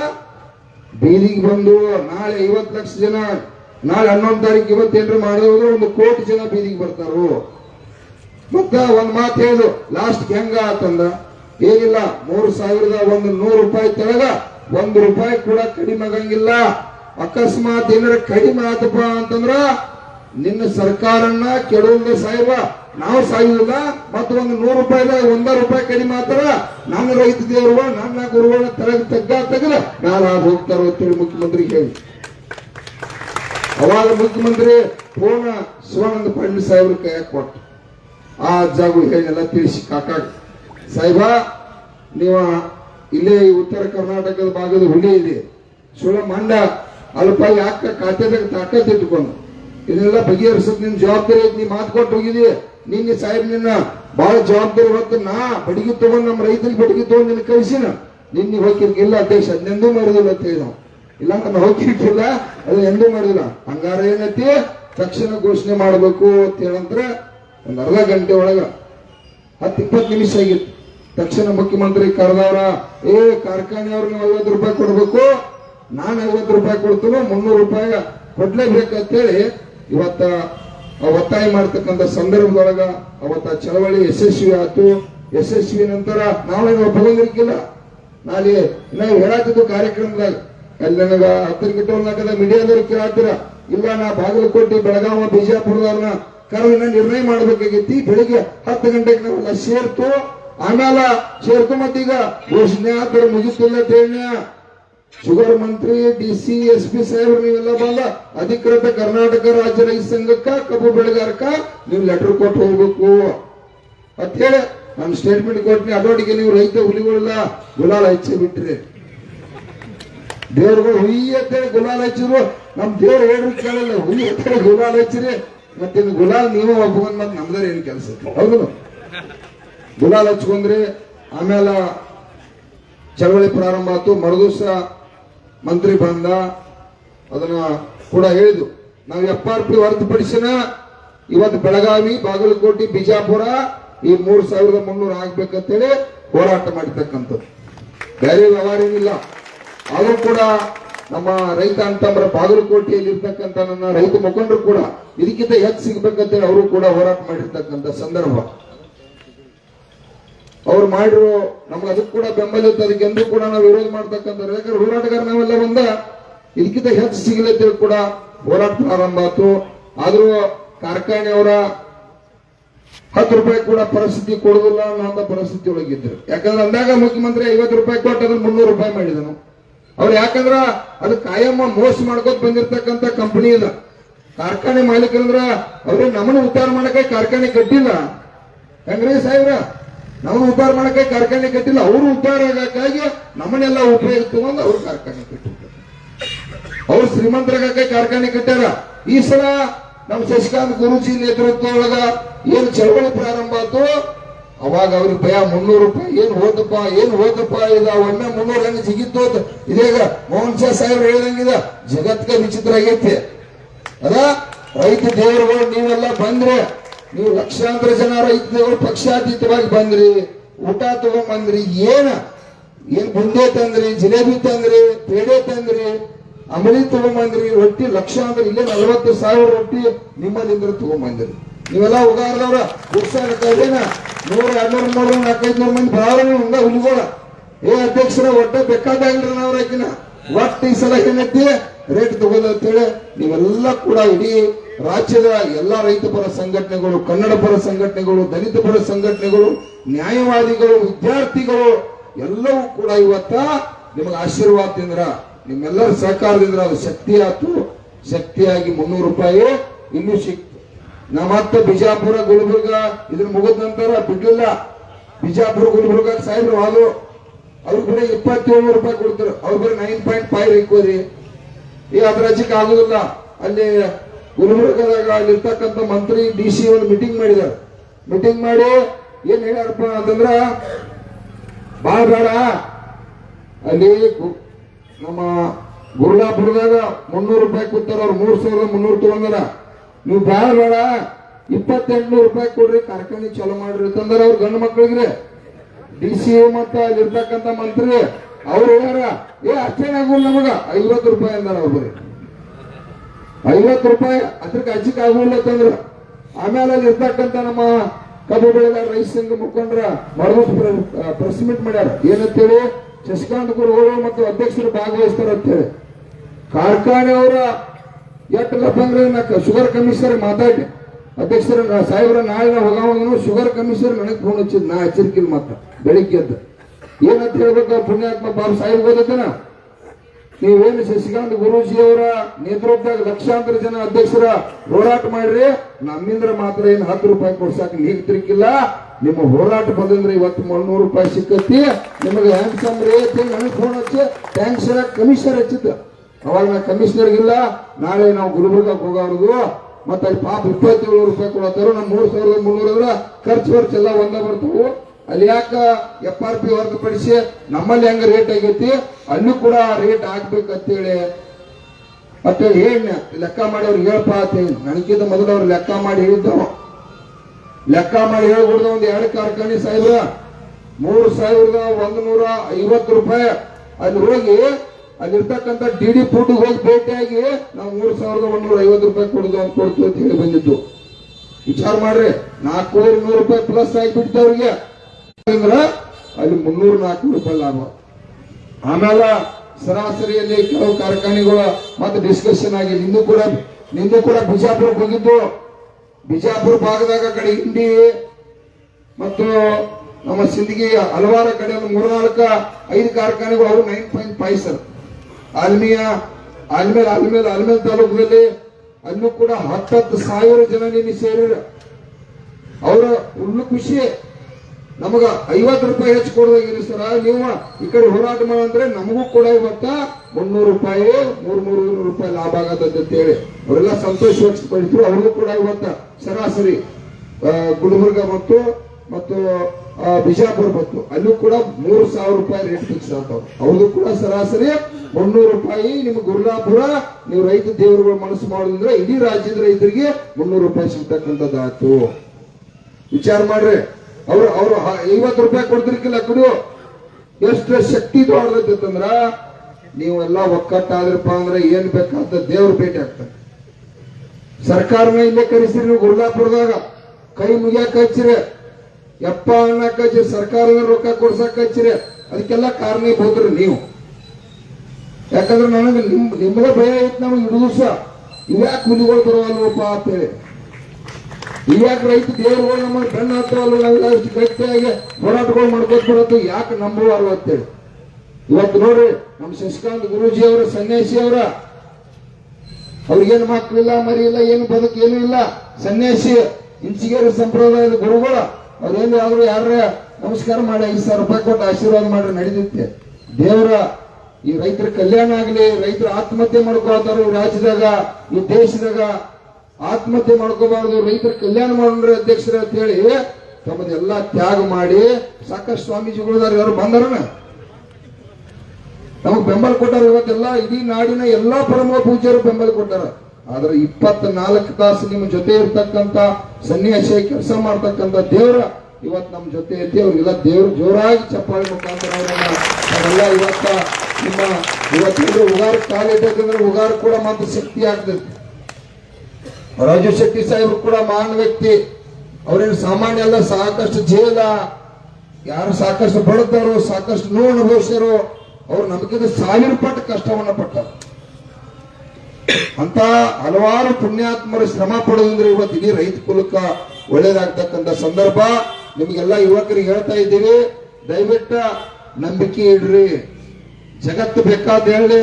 ಬೀದಿಗೆ ಬಂದು ನಾಳೆ ಐವತ್ತು ಲಕ್ಷ ಜನ, ನಾಳೆ ಹನ್ನೊಂದು ತಾರೀಕು ಇವತ್ತೇನ್ರ ಮಾಡಿದ್ರೆ ಒಂದು ಕೋಟಿ ಜನ ಬೀದಿಗೆ ಬರ್ತಾರು. ಮತ್ತ ಒಂದ್ ಮಾತು ಹೇಳು ಲಾಸ್ಟ್ ಹೆಂಗ ಆತಂದ? ಏನಿಲ್ಲ, ಮೂರು ಸಾವಿರದ ಒಂದು ನೂರು ರೂಪಾಯಿ ತೆಳಗ, ಒಂದು ರೂಪಾಯಿ ಕೂಡ ಕಡಿಮೆ ಆಗಂಗಿಲ್ಲ. ಅಕಸ್ಮಾತ್ ಏನಾರ ಕಡಿಮೆ ಆತಪ್ಪ ಅಂತಂದ್ರ ನಿನ್ನ ಸರ್ಕಾರನ್ನ ಕೆಡುವಂಗ ಸಾಯ್ಬ ನಾವು ಸಾಯುವುದಿಲ್ಲ ಮತ್ತು ಒಂದು ನೂರು ರೂಪಾಯಿದ, ಒಂದ ರೂಪಾಯಿ ಕಡಿಮೆ ಆತರ ನನ್ನ ರೈತ ದೇವರು ನನ್ನ ಗುರುಗಳ ತರಗ ತಗ್ಗ ತೆಗೆದ ನಾನು ಹೋಗ್ತಾರೋ ಅಂತೇಳಿ ಮುಖ್ಯಮಂತ್ರಿ ಹೇಳಿ. ಅವಾಗ ಮುಖ್ಯಮಂತ್ರಿ ಪೂರ್ಣ ಶಿವಾನಂದ ಪಾಟೀಲ್ ಸಾಹೇಬ್ರ ಕೈಯಾಗ ಕೊಟ್ಟು ಆ ಜಾಗು ಹೇಳಿಲ್ಲ ತಿಳಿಸಿ ಕಾಕಾಗ. ಸಾಹೇಬ, ನೀವ ಇಲ್ಲೇ ಉತ್ತರ ಕರ್ನಾಟಕದ ಭಾಗದ ಹುಲಿ ಇದೆ. ಸುಳ ಮಂಡ. ಅಲ್ಪ ಯಾಕೆ ಖಾತೆದಾಗ ತಾಕತ್ ಇಟ್ಕೊಂಡು? ಇದನ್ನೆಲ್ಲ ಬಗೆಹರಿಸೋದು ನಿನ್ನ ಜವಾಬ್ದಾರಿ ಐತಿ, ನೀ ಮಾತು ಕೊಟ್ಟು ಹೋಗಿದಿ. ನಿನ್ನೆ ಸಾಹೇಬ್ ನಿನ್ನ ಬಹಳ ಜವಾಬ್ದಾರಿ ಹೊತ್ತು ನಾ ಬಡಿಗೆ ತಗೊಂಡು ನಮ್ಮ ರೈತರಿಗೆ ಬಡಿಗೆ ತಗೊಂಡು ನಿನ್ನ ಕಳಿಸಿನ. ನಿನ್ನ ಹೋಗಿರ್ಕಿಲ್ಲ ಅಧ್ಯಕ್ಷ ಅದನ್ನೆಂದೂ ಮಾಡಿದಿಲ್ಲ ಅಂತ ಹೇಳಿ ನಾವು. ಇಲ್ಲ, ನಾನು ಹೋಗಿರ್ಕಿಲ್ಲ ಅದು ಎಂದೂ ಮಾಡಿಲ್ಲ. ಹಂಗಾರ ಏನೈತಿ? ತಕ್ಷಣ ಘೋಷಣೆ ಮಾಡಬೇಕು ಅಂತ ಹೇಳಂತ್ರ ಒಂದು ಅರ್ಧ ಗಂಟೆ ಒಳಗ ಹತ್ತು ಇಪ್ಪತ್ತು ನಿಮಿಷ ಆಗಿತ್ತು. ತಕ್ಷಣ ಮುಖ್ಯಮಂತ್ರಿ ಕರೆದವ್ರ, ಏ ಕಾರ್ಖಾನೆಯವ್ರು ನೀವು ಐವತ್ತು ರೂಪಾಯಿ ಕೊಡ್ಬೇಕು. ನಾನು ಐವತ್ತು ರೂಪಾಯಿ ಕೊಡ್ತೀನೋ ಮುನ್ನೂರು ರೂಪಾಯಿ ಕೊಡ್ಲೇಬೇಕಂತೇಳಿ ಇವತ್ತ ಒತ್ತಾಯ ಮಾಡ್ತಕ್ಕಂಥ ಸಂದರ್ಭದೊಳಗ ಅವತ್ತ ಚಳವಳಿ ಯಶಸ್ವಿ ಆಯ್ತು. ಯಶಸ್ವಿ ನಂತರ ನಾವೇನು ಒಪ್ಪಗೊಂಡಿರ್ಕಿಲ್ಲ ನಾಳೆ ನಾವು ಹೇಳಾತಿದ್ದು ಕಾರ್ಯಕ್ರಮದಾಗ ಅಲ್ಲಿ ನನಗ ಹತ್ತಿರ ಗಿಟ್ಟೋಲ್ನಾಕದ ಮೀಡಿಯಾದವ್ರು ಕೇಳಾತೀರ. ಇಲ್ಲ, ನಾ ಬಾಗಲಕೋಟೆ, ಬೆಳಗಾವ, ಬಿಜಾಪುರದವ್ರನ್ನ ಕರೆದ ನಿರ್ಣಯ ಮಾಡ್ಬೇಕಾಗೈತಿ. ಬೆಳಿಗ್ಗೆ ಹತ್ತು ಗಂಟೆಗೆ ನಾವೆಲ್ಲ ಸೇರ್ತು. ಆಮೇಲೆ ಸೇರ್ತು ಮತ್ತೀಗ ಘೋಷಣೆ ಆತರ ಮುಗಿಸ್ತಿಲ್ಲ ತೇಳ್ಯ ಶುಗರ್ ಮಂತ್ರಿ, ಡಿ ಸಿ, ಎಸ್ ಪಿ ಸಾಹೇಬ್ರು, ನೀವೆಲ್ಲ ಬಂದ ಅಧಿಕೃತ ಕರ್ನಾಟಕ ರಾಜ್ಯ ರೈತ ಸಂಘಕ್ಕ ಕಬ್ಬು ಬೆಳೆಗಾರಕ್ಕ ನೀವು ಲೆಟರ್ ಕೊಟ್ಟು ಹೋಗ್ಬೇಕು. ಅಂತ ಹೇಳಿ ನಾನು ಸ್ಟೇಟ್ಮೆಂಟ್ ಕೊಟ್ಟಿನಿ ಅಡೋಟಿಗೆ ನೀವು ರೈತ ಹುಲಿಗಳೆಲ್ಲ ಗುಲಾಲ್ ಹಚ್ಚಿ ಬಿಟ್ರಿ. ದೇವ್ರುಗಳು ಹುಯಿ ಅಂತೇಳಿ ಗುಲಾಲ್ ಹಚ್ಚಿದ್ರು. ನಮ್ ದೇವ್ರು ಹೇಳ್ರಿ ಕೇಳಲ್ಲ, ಹುಯಿ ಅಂತೇಳಿ ಗುಲಾಲ್ ಹಚ್ಚಿರಿ. ಮತ್ತೆ ಗುಲಾಲ್ ನೀವು ಒಪ್ಕೊಂಡ್ ಮತ್ತೆ ನಮ್ದಾರ ಏನ್ ಕೆಲಸ ಹೌದು. ಗುಲಾಲ್ ಹಚ್ಕೊಂಡ್ರಿ ಆಮೇಲೆ ಚಳವಳಿ ಪ್ರಾರಂಭ ಆಯ್ತು. ಮರುದಿವಸ ಮಂತ್ರಿ ಬಂದ ಅದನ್ನ ಕೂಡ ಹೇಳಿದ್ರು. ನಾವು ಎಫ್ ಆರ್ ಪಿ ಹೊರತುಪಡಿಸಿನ ಇವತ್ತು ಬೆಳಗಾವಿ, ಬಾಗಲಕೋಟೆ, ಬಿಜಾಪುರ ಈ ಮೂರ್ ಸಾವಿರದ ಮುನ್ನೂರ ಆಗ್ಬೇಕಂತೇಳಿ ಹೋರಾಟ ಮಾಡಿರ್ತಕ್ಕಂಥದ್ದು. ಬೇರೆ ವ್ಯವಹಾರ ಏನಿಲ್ಲ. ಆದ್ರೂ ಕೂಡ ನಮ್ಮ ರೈತ ಅಂತಂದ್ರೆ ಬಾಗಲಕೋಟೆಯಲ್ಲಿ ಇರ್ತಕ್ಕಂಥ ನನ್ನ ರೈತ ಮುಖಂಡರು ಕೂಡ ಇದಕ್ಕಿಂತ ಹೆಚ್ಚು ಸಿಗ್ಬೇಕಂತೇಳಿ ಅವರು ಕೂಡ ಹೋರಾಟ ಮಾಡಿರ್ತಕ್ಕಂಥ ಸಂದರ್ಭ. ಅವ್ರು ಮಾಡಿರೋ ನಮ್ಗೆ ಅದಕ್ಕೆ ಕೂಡ ಬೆಂಬಲ ಇತ್ತು ಅದಕ್ಕೆ ಎಂದೂ ಕೂಡ ನಾವು ವಿರೋಧ ಮಾಡ್ತಕ್ಕಂಥ ಯಾಕಂದ್ರೆ ಹೋರಾಟಗಾರ ನಾವೆಲ್ಲ ಬಂದ ಇದಕ್ಕಿಂತ ಹೆಚ್ಚು ಸಿಗಲತ್ತೇಳಿ ಕೂಡ ಹೋರಾಟ ಪ್ರಾರಂಭ ಆಯ್ತು. ಆದ್ರೂ ಕಾರ್ಖಾನೆಯವರ ಹತ್ತು ರೂಪಾಯಿ ಕೂಡ ಪರಿಸ್ಥಿತಿ ಕೊಡುದಿಲ್ಲ ಅನ್ನೋ ಪರಿಸ್ಥಿತಿ ಒಳಗಿದ್ರು ಯಾಕಂದ್ರೆ ಅಂದಾಗ ಮುಖ್ಯಮಂತ್ರಿ ಐವತ್ತು ರೂಪಾಯಿ ಕೊಟ್ಟು ಅದನ್ನ ಮುನ್ನೂರು ರೂಪಾಯಿ ಮಾಡಿದನು. ಅವ್ರು ಯಾಕಂದ್ರ ಅದು ಕಾಯಮ್ಮ ಮೋಸ ಮಾಡ್ಕೋತ ಬಂದಿರತಕ್ಕಂತ ಕಂಪನಿ ಇಲ್ಲ ಕಾರ್ಖಾನೆ ಮಾಲೀಕರಂದ್ರ ಅವ್ರಿಗೆ ನಮ್ಮನ್ನ ಉದ್ಧಾರ ಮಾಡಕ್ಕೆ ಕಾರ್ಖಾನೆ ಕಟ್ಟಿಲ್ಲ. ಕಾಂಗ್ರೆಸ್ ಸಾಹೇಬ್ರ? ನಮ್ಮನ್ನ ಉಪಹಾರ ಮಾಡಕ್ಕೆ ಕಾರ್ಖಾನೆ ಕಟ್ಟಿಲ್ಲ, ಅವರು ಉಪಹಾರ ಆಗಕ್ಕಾಗಿ ನಮ್ಮನ್ನೆಲ್ಲ ಉಪಯೋಗ ತಗೊಂಡು ಅವ್ರು ಕಾರ್ಖಾನೆ ಕಟ್ಟಿರ್ತಾರೆ ಅವ್ರು ಶ್ರೀಮಂತರಾಗಕ್ಕೆ ಕಾರ್ಖಾನೆ ಕಟ್ಟಾರ ಈ ಸಲ ನಮ್ಮ ಶಶಿಕಾಂತ್ ಗುರುಜಿ ನೇತೃತ್ವದೊಳಗ ಏನು ಚಳವಳಿ ಪ್ರಾರಂಭ ಆಯ್ತು? ಅವಾಗ ಅವ್ರಿಗೆ ಭಯ, ಮುನ್ನೂರು ರೂಪಾಯಿ, ಏನ್ ಹೋದಪ್ಪ ಏನ್ ಹೋದಪ್ಪ ಇದ ಒಮ್ಮೆ ಮುನ್ನೂರು ಹೆಂಗ್ ಸಿಗಿತ್ತು ಅಂತ. ಇದೀಗ ಮೋಹನ್ ಶಾ ಸಾಹೇಬ್ ಹೇಳಿದಂಗಿದ, ಜಗತ್ಗೆ ವಿಚಿತ್ರ ಆಗೈತಿ. ಅದ? ರೈತ ದೇವರುಗಳು ನೀವೆಲ್ಲ ಬಂದ್ರೆ ನೀವು ಲಕ್ಷಾಂತರ ಜನ ರೈತರು ಪಕ್ಷಾತೀತವಾಗಿ ಬಂದ್ರಿ, ಊಟ ತಗೊಂಡ್ ಬಂದ್ರಿ ಏನ? ಏನ್ ಬುಂದೆ ತಂದ್ರಿ, ಜಿಲೇಬಿ ತಂದ್ರಿ, ಪೇಡೆ ತಂದ್ರಿ ಅಮಲಿ ತಗೊಂಬಂದ್ರಿ, ರೊಟ್ಟಿ ಲಕ್ಷಾಂತರ, ಇಲ್ಲೇ ನಲವತ್ತು ಸಾವಿರ ರೊಟ್ಟಿ ನಿಮ್ಮಲ್ಲಿಂದ ತಗೊಂಬಂದ್ರಿ. ನೀವೆಲ್ಲ ಉಗಾರದವ್ರ ಉತ್ಸಾಹ ಕೈಲೇನ ನೂರ, ಎರಡ್ನೂರ ನೂರ ನಾಲ್ಕೈದು ಮಂದಿ ನೀವು, ಹಂಗ ಹುಲಿಗೋಳ. ಏ ಅಧ್ಯಕ್ಷರ, ಒಟ್ಟ ಬೇಕಾದಾಗಿಲ್ರಿ ನಾವ್ರಾಕಿನ ಒಟ್ಟು ಈ ಸಲ ಏನೈತಿ? ರೇಟ್ ತಗೋದ ಅಂತೇಳಿ ನೀವೆಲ್ಲ ಕೂಡ ಇಡೀ ರಾಜ್ಯದ ಎಲ್ಲ ರೈತ ಪರ ಸಂಘಟನೆಗಳು, ಕನ್ನಡ ಪರ ಸಂಘಟನೆಗಳು, ದಲಿತ ಪರ ಸಂಘಟನೆಗಳು, ನ್ಯಾಯವಾದಿಗಳು, ವಿದ್ಯಾರ್ಥಿಗಳು, ಎಲ್ಲವೂ ಕೂಡ ಇವತ್ತ ನಿಮಗೆ ಆಶೀರ್ವಾದದಿಂದ ನಿಮ್ಮೆಲ್ಲರ ಸಹಕಾರದಿಂದ ಅದು ಶಕ್ತಿ ಆತು ಶಕ್ತಿಯಾಗಿ ಮುನ್ನೂರು ರೂಪಾಯಿ ಇನ್ನೂ ಸಿಕ್ತು. ನಾ ಮತ್ತೆ ಬಿಜಾಪುರ, ಗುಲ್ಬರ್ಗ ಇದನ್ನ ಮುಗಿದ ನಂತರ ಬಿಡ್ಲಿಲ್ಲ. ಬಿಜಾಪುರ, ಗುಲ್ಬರ್ಗ ಸಾಹೇಬ್ರು ಹಾಲು ಅವ್ರಿಗೆ ಬರೀ ಇಪ್ಪತ್ತೇಳು ರೂಪಾಯಿ ಕೊಡ್ತಾರೆ. ಅವ್ರು ಬರೀ ನೈನ್ ಪಾಯಿಂಟ್ ಫೈವ್ ರೀ ಈ ಅದ್ರ ಆಗುದಿಲ್ಲ. ಅಲ್ಲಿ ಗುಲ್ಬರ್ಗದಾಗ ಅಲ್ಲಿರ್ತಕ್ಕಂಥ ಮಂತ್ರಿ ಡಿ ಸಿ ಒಂದು ಮೀಟಿಂಗ್ ಮಾಡಿದಾರೆ. ಮೀಟಿಂಗ್ ಮಾಡಿ ಏನ್ ಹೇಳ್ಯಾರಪ್ಪ ಅಂತಂದ್ರ ಭಾಳ ಬೇಡ. ಅಲ್ಲಿ ನಮ್ಮ ಗುರುಡಾಪುರದಾಗ ಮುನ್ನೂರು ರೂಪಾಯಿ ಕೊಡ್ತಾರ, ಅವ್ರು ಮೂರು ಸಾವಿರದ ಮುನ್ನೂರು ತಗೊಂಡಾರ. ನೀವು ಬೇಡ ಬೇಡ. ಇಪ್ಪತ್ತೆಂಟು ರೂಪಾಯಿ ಕೊಡ್ರಿ, ಕಾರ್ಖಾನೆ ಚಾಲೂ ಮಾಡ್ರಿ ಅಂತಂದ್ರ ಅವ್ರ ಗಂಡು ಮಕ್ಳಿಗ್ರಿ ಡಿ ಸಿ ಮತ್ತ ಅಲ್ಲಿರ್ತಕ್ಕಂಥ ಮಂತ್ರಿ, ಅವ್ರು ಹೇಳ್ಯಾರ, ಏ ಅಷ್ಟೇ ಆಗೋಲ್ಲ ನಮಗ. ಐವತ್ತು ರೂಪಾಯಿ ಅಂದಾರ ಅವ್ರು ಐವತ್ತು ರೂಪಾಯಿ ಅದಕ್ಕೆ ಅಜ್ಜಿಗೆ ಆಗುಲ್ಲ ಅಂತಂದ್ರ ಆಮೇಲೆ ಅಲ್ಲಿ ಇರ್ತಕ್ಕಂಥ ನಮ್ಮ ಕಬ್ಬು ಬೆಳೆಗಾರ ರೈಸ್ ಸಂಘ ಮುಖಂಡರ ಮರಬೂಸ್ ಪ್ರೆಸ್ ಮೀಟ್ ಮಾಡ್ಯಾರ. ಏನಂತೇಳಿ? ಶಶಿಕಾಂತ್ ಗುರುಗಳು ಮತ್ತು ಅಧ್ಯಕ್ಷರು ಭಾಗವಹಿಸ್ತಾರ ಅಂತೇಳಿ. ಕಾರ್ಖಾನೆಯವರ ಎಷ್ಟು ಲಭಂಗ್ರೆ ನಾ ಶುಗರ್ ಕಮಿಷನರ್ ಮಾತಾಡಿ. ಅಧ್ಯಕ್ಷರ ಸಾಹೇಬ್ರ, ನಾಳೆ ನಾ ಹೋಗೋನು ಶುಗರ್ ಕಮಿಷನರ್ ನನಗೆ ಫೋನ್ ಹಚ್ಚಿದ್. ನಾ ಎಚ್ಚರಿಕೆ ಮಾತ್ರ. ಬೆಳಿಗ್ಗೆ ಎದ್ದು. ಏನಂತ ಹೇಳ್ಬೇಕು? ಪುಣ್ಯಾತ್ಮ ಬಾಬು ಸಾಹೇಬ್ ಓದತ್ತೇನ ನೀವೇನು ಶಶಿಕಾಂತ್ ಗುರೂಜಿಯವರ ನೇತೃತ್ವದಾಗ ಲಕ್ಷಾಂತರ ಜನ ಅಧ್ಯಕ್ಷರ ಹೋರಾಟ ಮಾಡ್ರಿ. ನಮ್ಮಿಂದ್ರ ಮಾತ್ರ ಏನು ಹತ್ತು ರೂಪಾಯಿ ಕೊಡ್ಸಾಕ ನೀಗ್ ತಿರುಗಿಲ್ಲ. ನಿಮ್ಮ ಹೋರಾಟ ಬಂದ್ರೆ ಇವತ್ತು ಮುನ್ನೂರು ರೂಪಾಯಿ ಸಿಕ್ಕತ್ತಿ ನಿಮಗೆ ಹೆಂಗ್ ಅಂದ್ರೆ ನನಗೆ ಫೋನ್ ಹಚ್ಚಿ? ಟ್ಯಾಂಕ್ಸ್ ಕಮಿಷನರ್ ಹಚ್ಚಿದ್ದ. ಅವಾಗ ನಾ ಕಮಿಷನರ್ ಇಲ್ಲ ನಾಳೆ ನಾವು ಗುಲ್ಬರ್ಗಕ್ಕೆ ಹೋಗೋದು ಮತ್ತೆ ಪಾಪ ಇಪ್ಪತ್ತೇಳು ರೂಪಾಯಿ ಕೊಡತ್ತಾರ ನಮ್ಮ ಮೂರು ಸಾವಿರದ ಮುನ್ನೂರ ಖರ್ಚು ಖರ್ಚು ಎಲ್ಲ ಒಂದೇ ಬರ್ತಾವು. ಅಲ್ಲಿ ಯಾಕ ಎಫ್ ಆರ್ ಪಿ ಹೊರತುಪಡಿಸಿ ನಮ್ಮಲ್ಲಿ ಹೆಂಗ ರೇಟ್ ಆಗೈತಿ, ಅಲ್ಲೂ ಕೂಡ ರೇಟ್ ಆಗ್ಬೇಕಂತೇಳಿ ಮತ್ತೆ ಏನ್ ಲೆಕ್ಕ ಮಾಡಿ ಅವ್ರಿಗೆ ಹೇಳಪ್ಪ ಅಂತ ಹೇಳಿ. ನನಗಿಂತ ಮೊದಲು ಅವ್ರು ಲೆಕ್ಕ ಮಾಡಿ ಹೇಳಿದ್ದು ಲೆಕ್ಕ ಮಾಡಿ ಹೇಳ್ಬಿಡ್ದ ಒಂದು ಎರಡು ಕಾರ್ಖಾನೆ ಸಾವಿರ ಮೂರು ಸಾವಿರದ ಒಂದು ನೂರ ಐವತ್ತು ರೂಪಾಯಿ. ಅಲ್ಲಿ ಹೋಗಿ ಅಲ್ಲಿರ್ತಕ್ಕಂಥ ಡಿ ಡಿ ಫುಡ್ ಹೋಗಿ ಭೇಟಿಯಾಗಿ ನಾವು ಮೂರ್ ಸಾವಿರದ ಒಂದೂರ ಐವತ್ತು ರೂಪಾಯಿ ಕೊಡುದು ಅಂತ ಕೊಡ್ತು ಅಂತ ಹೇಳಿ ಬಂದಿದ್ದು. ವಿಚಾರ ಮಾಡ್ರಿ, ನಾಲ್ಕೂವರೆ ನೂರು ರೂಪಾಯಿ ಪ್ಲಸ್ ಆಗಿಬಿಡ್ತು ಅವ್ರಿಗೆ. ಅಂದ್ರ ಅಲ್ಲಿ ಮುನ್ನೂರ ನಾಲ್ಕು ರೂಪಾಯಿ ಲಾಭ. ಆಮೇಲೆ ಸರಾಸರಿಯಲ್ಲಿ ಕೆಲವು ಕಾರ್ಖಾನೆಗಳು ಮತ್ತೆ ಡಿಸ್ಕಷನ್ ಆಗಿ ನಿಂದು ಕೂಡ ನಿಂದು ಕೂಡ ಬಿಜಾಪುರಕ್ಕೆ ಹೋಗಿದ್ದು. ಬಿಜಾಪುರ ಭಾಗದಾಗ ಕಡೆ ಹಿಂಡಿ ಮತ್ತು ನಮ್ಮ ಸಿಂದಗಿ ಹಲವಾರು ಕಡೆ ಮೂರ್ನಾಲ್ಕ ಐದು ಕಾರ್ಖಾನೆಗಳು ಅವರು ನೈನ್ ಪಾಯಿಂಟ್ ಫೈವ್ ಸರ್ ಆಲ್ಮಿಯಾ, ಆಲ್ಮೇಲ್ ಆಲ್ಮೇಲ್ ಆಲ್ಮೇಲ್ ತಾಲೂಕದಲ್ಲಿ ಅಲ್ಲೂ ಕೂಡ ಹತ್ತತ್ತು ಸಾವಿರ ಜನ ನಿನ್ನೆ ಸೇರಿದ್ರು. ಅವರ ಹುಲ್ಲು ಖುಷಿ. ನಮಗ ಐವತ್ತು ರೂಪಾಯಿ ಹೆಚ್ಚು ಕೊಡೋದಾಗಿರಿ ಸರ, ನೀವು ಈ ಕಡೆ ಹೋರಾಟ ಮಾಡಂದ್ರೆ ನಮಗೂ ಕೂಡ ಇವತ್ತ ಮುನ್ನೂರು ರೂಪಾಯಿ, ಮೂರ್ ಮೂರು ರೂಪಾಯಿ ಲಾಭ ಆಗತ್ತಂತ ಹೇಳಿ. ಅವರೆಲ್ಲ ಸಂತೋಷ ವ್ಯಕ್ತಪಡಿಸಿದ್ರು, ಅವ್ರಿಗೂ ಕೂಡ ಇವತ್ತ ಸರಾಸರಿ ಗುಲ್ಬರ್ಗ ಮತ್ತು ಮತ್ತು ಬಿಜಾಪುರ್ ಮತ್ತು. ಅಲ್ಲೂ ಕೂಡ ಮೂರು ಸಾವಿರ ರೂಪಾಯಿ ರೇಟ್ ಫಿಕ್ಸ್ ಆಗ್ತಾವ ಅವ್ರದ್ದು ಕೂಡ ಸರಾಸರಿ ಮುನ್ನೂರು ರೂಪಾಯಿ. ನಿಮ್ ಗುರುಲಾಪುರ, ನೀವು ರೈತ ದೇವರುಗಳು ಮನಸ್ಸು ಮಾಡೋದಂದ್ರೆ ಇಡೀ ರಾಜ್ಯದ ರೈತರಿಗೆ ಮುನ್ನೂರು ರೂಪಾಯಿ ಸಿಗ್ತಕ್ಕಂಥದ್ದಾಯ್ತು. ವಿಚಾರ ಮಾಡ್ರಿ. ಅವ್ರು ಅವ್ರು ಐವತ್ತು ರೂಪಾಯಿ ಕೊಡ್ತಿರ್ಕಿಲ್ಲ ಕುಡಿಯೋ. ಎಷ್ಟು ಶಕ್ತಿ ದೊಡ್ಡದಂದ್ರ ನೀವೆಲ್ಲ ಒಕ್ಕಟ್ಟಾದ್ರಪ್ಪ ಅಂದ್ರೆ ಏನ್ ಬೇಕಾದ ದೇವ್ರ ಭೇಟಿ ಆಗ್ತಾರೆ ಸರ್ಕಾರನ ಇಲ್ಲೇ ಕರೆಸಿರಿ ನೀವು ಗುರುದಾಪುರದಾಗ. ಕೈ ಮುಗಿಯಾಕ ಹಚ್ಚಿರಿ. ಯಪ್ಪ ಅನ್ನಕ್ ಹಚ್ಚಿರಿ ಸರ್ಕಾರದ ರೊಕ್ಕ ಕೊಡ್ಸಕ್ ಹಚ್ಚಿರಿ. ಅದಕ್ಕೆಲ್ಲ ಕಾರಣೀಭೂತರು ನೀವು. ಯಾಕಂದ್ರೆ ನನಗೆ ನಿಮ್ ನಿಮ್ಮದೇ ಭಯ ಐತ್ ನಮಗೆ ಇಡೀ ದಿವಸ. ಇವ್ಯಾಕೆ ಹುಲಿಗಳು ಬರುವಲ್ವಪ್ಪ ಅಂತ ಇವ್ಯಾಕೆ ರೈತ ದೇವರುಗಳು ನಮ್ಮ ಬೆನ್ನ ನಾವೆಲ್ಲ ಇಷ್ಟು ಗಟ್ಟಿಯಾಗಿ ಹೋರಾಟಗಳು ಮಾಡ್ಕೋತ ಬರತ್ತೆ ಯಾಕೆ ನಂಬುವಲ್ಲ ಅಂತೇಳಿ. ಇವತ್ತು ನೋಡ್ರಿ ನಮ್ಮ ಶಶಿಕಾಂತ್ ಗುರೂಜಿ ಅವರ, ಸನ್ಯಾಸಿ ಅವರ. ಅವ್ರಿಗೇನು ಮಕ್ಕಳಿಲ್ಲ ಮರಿ ಇಲ್ಲ, ಏನು ಬದುಕು ಏನೂ ಇಲ್ಲ. ಸನ್ಯಾಸಿ ಇಂಚಿಗೇರಿ ಸಂಪ್ರದಾಯದ ಗುರುಗಳು. ಅವ್ರೇನು ಯಾರು ಯಾರ ನಮಸ್ಕಾರ ಮಾಡಿ ಐದು ಸಾವಿರ ರೂಪಾಯಿ ಕೊಟ್ಟು ಆಶೀರ್ವಾದ ಮಾಡ್ರಿ ನಡೆದಿತ್ತೆ. ದೇವರ ಈ ರೈತರ ಕಲ್ಯಾಣ ಆಗಲಿ, ರೈತರು ಆತ್ಮಹತ್ಯೆ ಮಾಡ್ಕೊಳ್ತಾರ ರಾಜ್ಯದಾಗ, ಈ ದೇಶದಾಗ ಆತ್ಮಹತ್ಯೆ ಮಾಡ್ಕೋಬಾರ್ದು, ರೈತರ ಕಲ್ಯಾಣ ಮಾಡೋಣ್ರಿ ಅಧ್ಯಕ್ಷರ ಅಂತ ಹೇಳಿ ತಮ್ಮದೆಲ್ಲ ತ್ಯಾಗ ಮಾಡಿ ಸಾಕಷ್ಟು ಸ್ವಾಮೀಜಿಗಳಿದಾರ ಯಾರು ಬಂದಾರನ? ನಮಗ್ ಬೆಂಬಲ ಕೊಟ್ಟಾರ ಇವತ್ತೆಲ್ಲ, ಇಡೀ ನಾಡಿನ ಎಲ್ಲಾ ಪರಮ ಪೂಜ್ಯರು ಬೆಂಬಲ ಕೊಟ್ಟಾರ. ಆದ್ರೆ ಇಪ್ಪತ್ನಾಲ್ಕು ತಾಸು ನಿಮ್ಮ ಜೊತೆ ಇರ್ತಕ್ಕಂತ ಸನ್ಯಾಸಿ ಕೆಲಸ ಮಾಡ್ತಕ್ಕಂತ ದೇವ್ರ ಇವತ್ ನಮ್ಮ ಜೊತೆ ಐತಿ. ಅವ್ರಿಗೆಲ್ಲ ದೇವ್ರ ಜೋರಾಗಿ ಚಪ್ಪಾಳಿ ಮುಖಾಂತರ ಅವರೆಲ್ಲ ಇವತ್ತ ನಿಮ್ಮ ಇವತ್ತಿಂದ್ರೆ ಉಗಾರ ಕಾಲಿಟ್ಟಂದ್ರೆ ಉಗಾರ ಕೂಡ ಮಾತ್ರ ಶಕ್ತಿ ಆಗ್ತದೆ ರಾಜು ಶೆಟ್ಟಿ ಸಾಹೇಬ್ರು ಕೂಡ ಮಹಾನ್ ವ್ಯಕ್ತಿ. ಅವ್ರೇನು ಸಾಮಾನ್ಯ ಅಲ್ಲ, ಸಾಕಷ್ಟು ಜೇಲ. ಯಾರು ಸಾಕಷ್ಟು ಬಡದವರು ಸಾಕಷ್ಟು ನೋವು ಅನುಭವಿಸಿದ್ರು ಅವ್ರು ನಮಗಿಂತ ಸಾವಿರ ಪಟ್ಟು ಕಷ್ಟವನ್ನ ಪಟ್ಟರು. ಅಂತ ಹಲವಾರು ಪುಣ್ಯಾತ್ಮರ ಶ್ರಮ ಪಡೋದಂದ್ರೆ ಇವತ್ತು ಇಡೀ ರೈತ ಕುಲಕ್ಕ ಒಳ್ಳೇದಾಗ್ತಕ್ಕಂಥ ಸಂದರ್ಭ. ನಿಮಗೆಲ್ಲ ಯುವಕರಿಗೆ ಹೇಳ್ತಾ ಇದ್ದೀವಿ. ದಯವಿಟ್ಟು ನಂಬಿಕೆ ಇಡ್ರಿ. ಜಗತ್ತು ಬೇಕಾದ ಹೇಳಿ.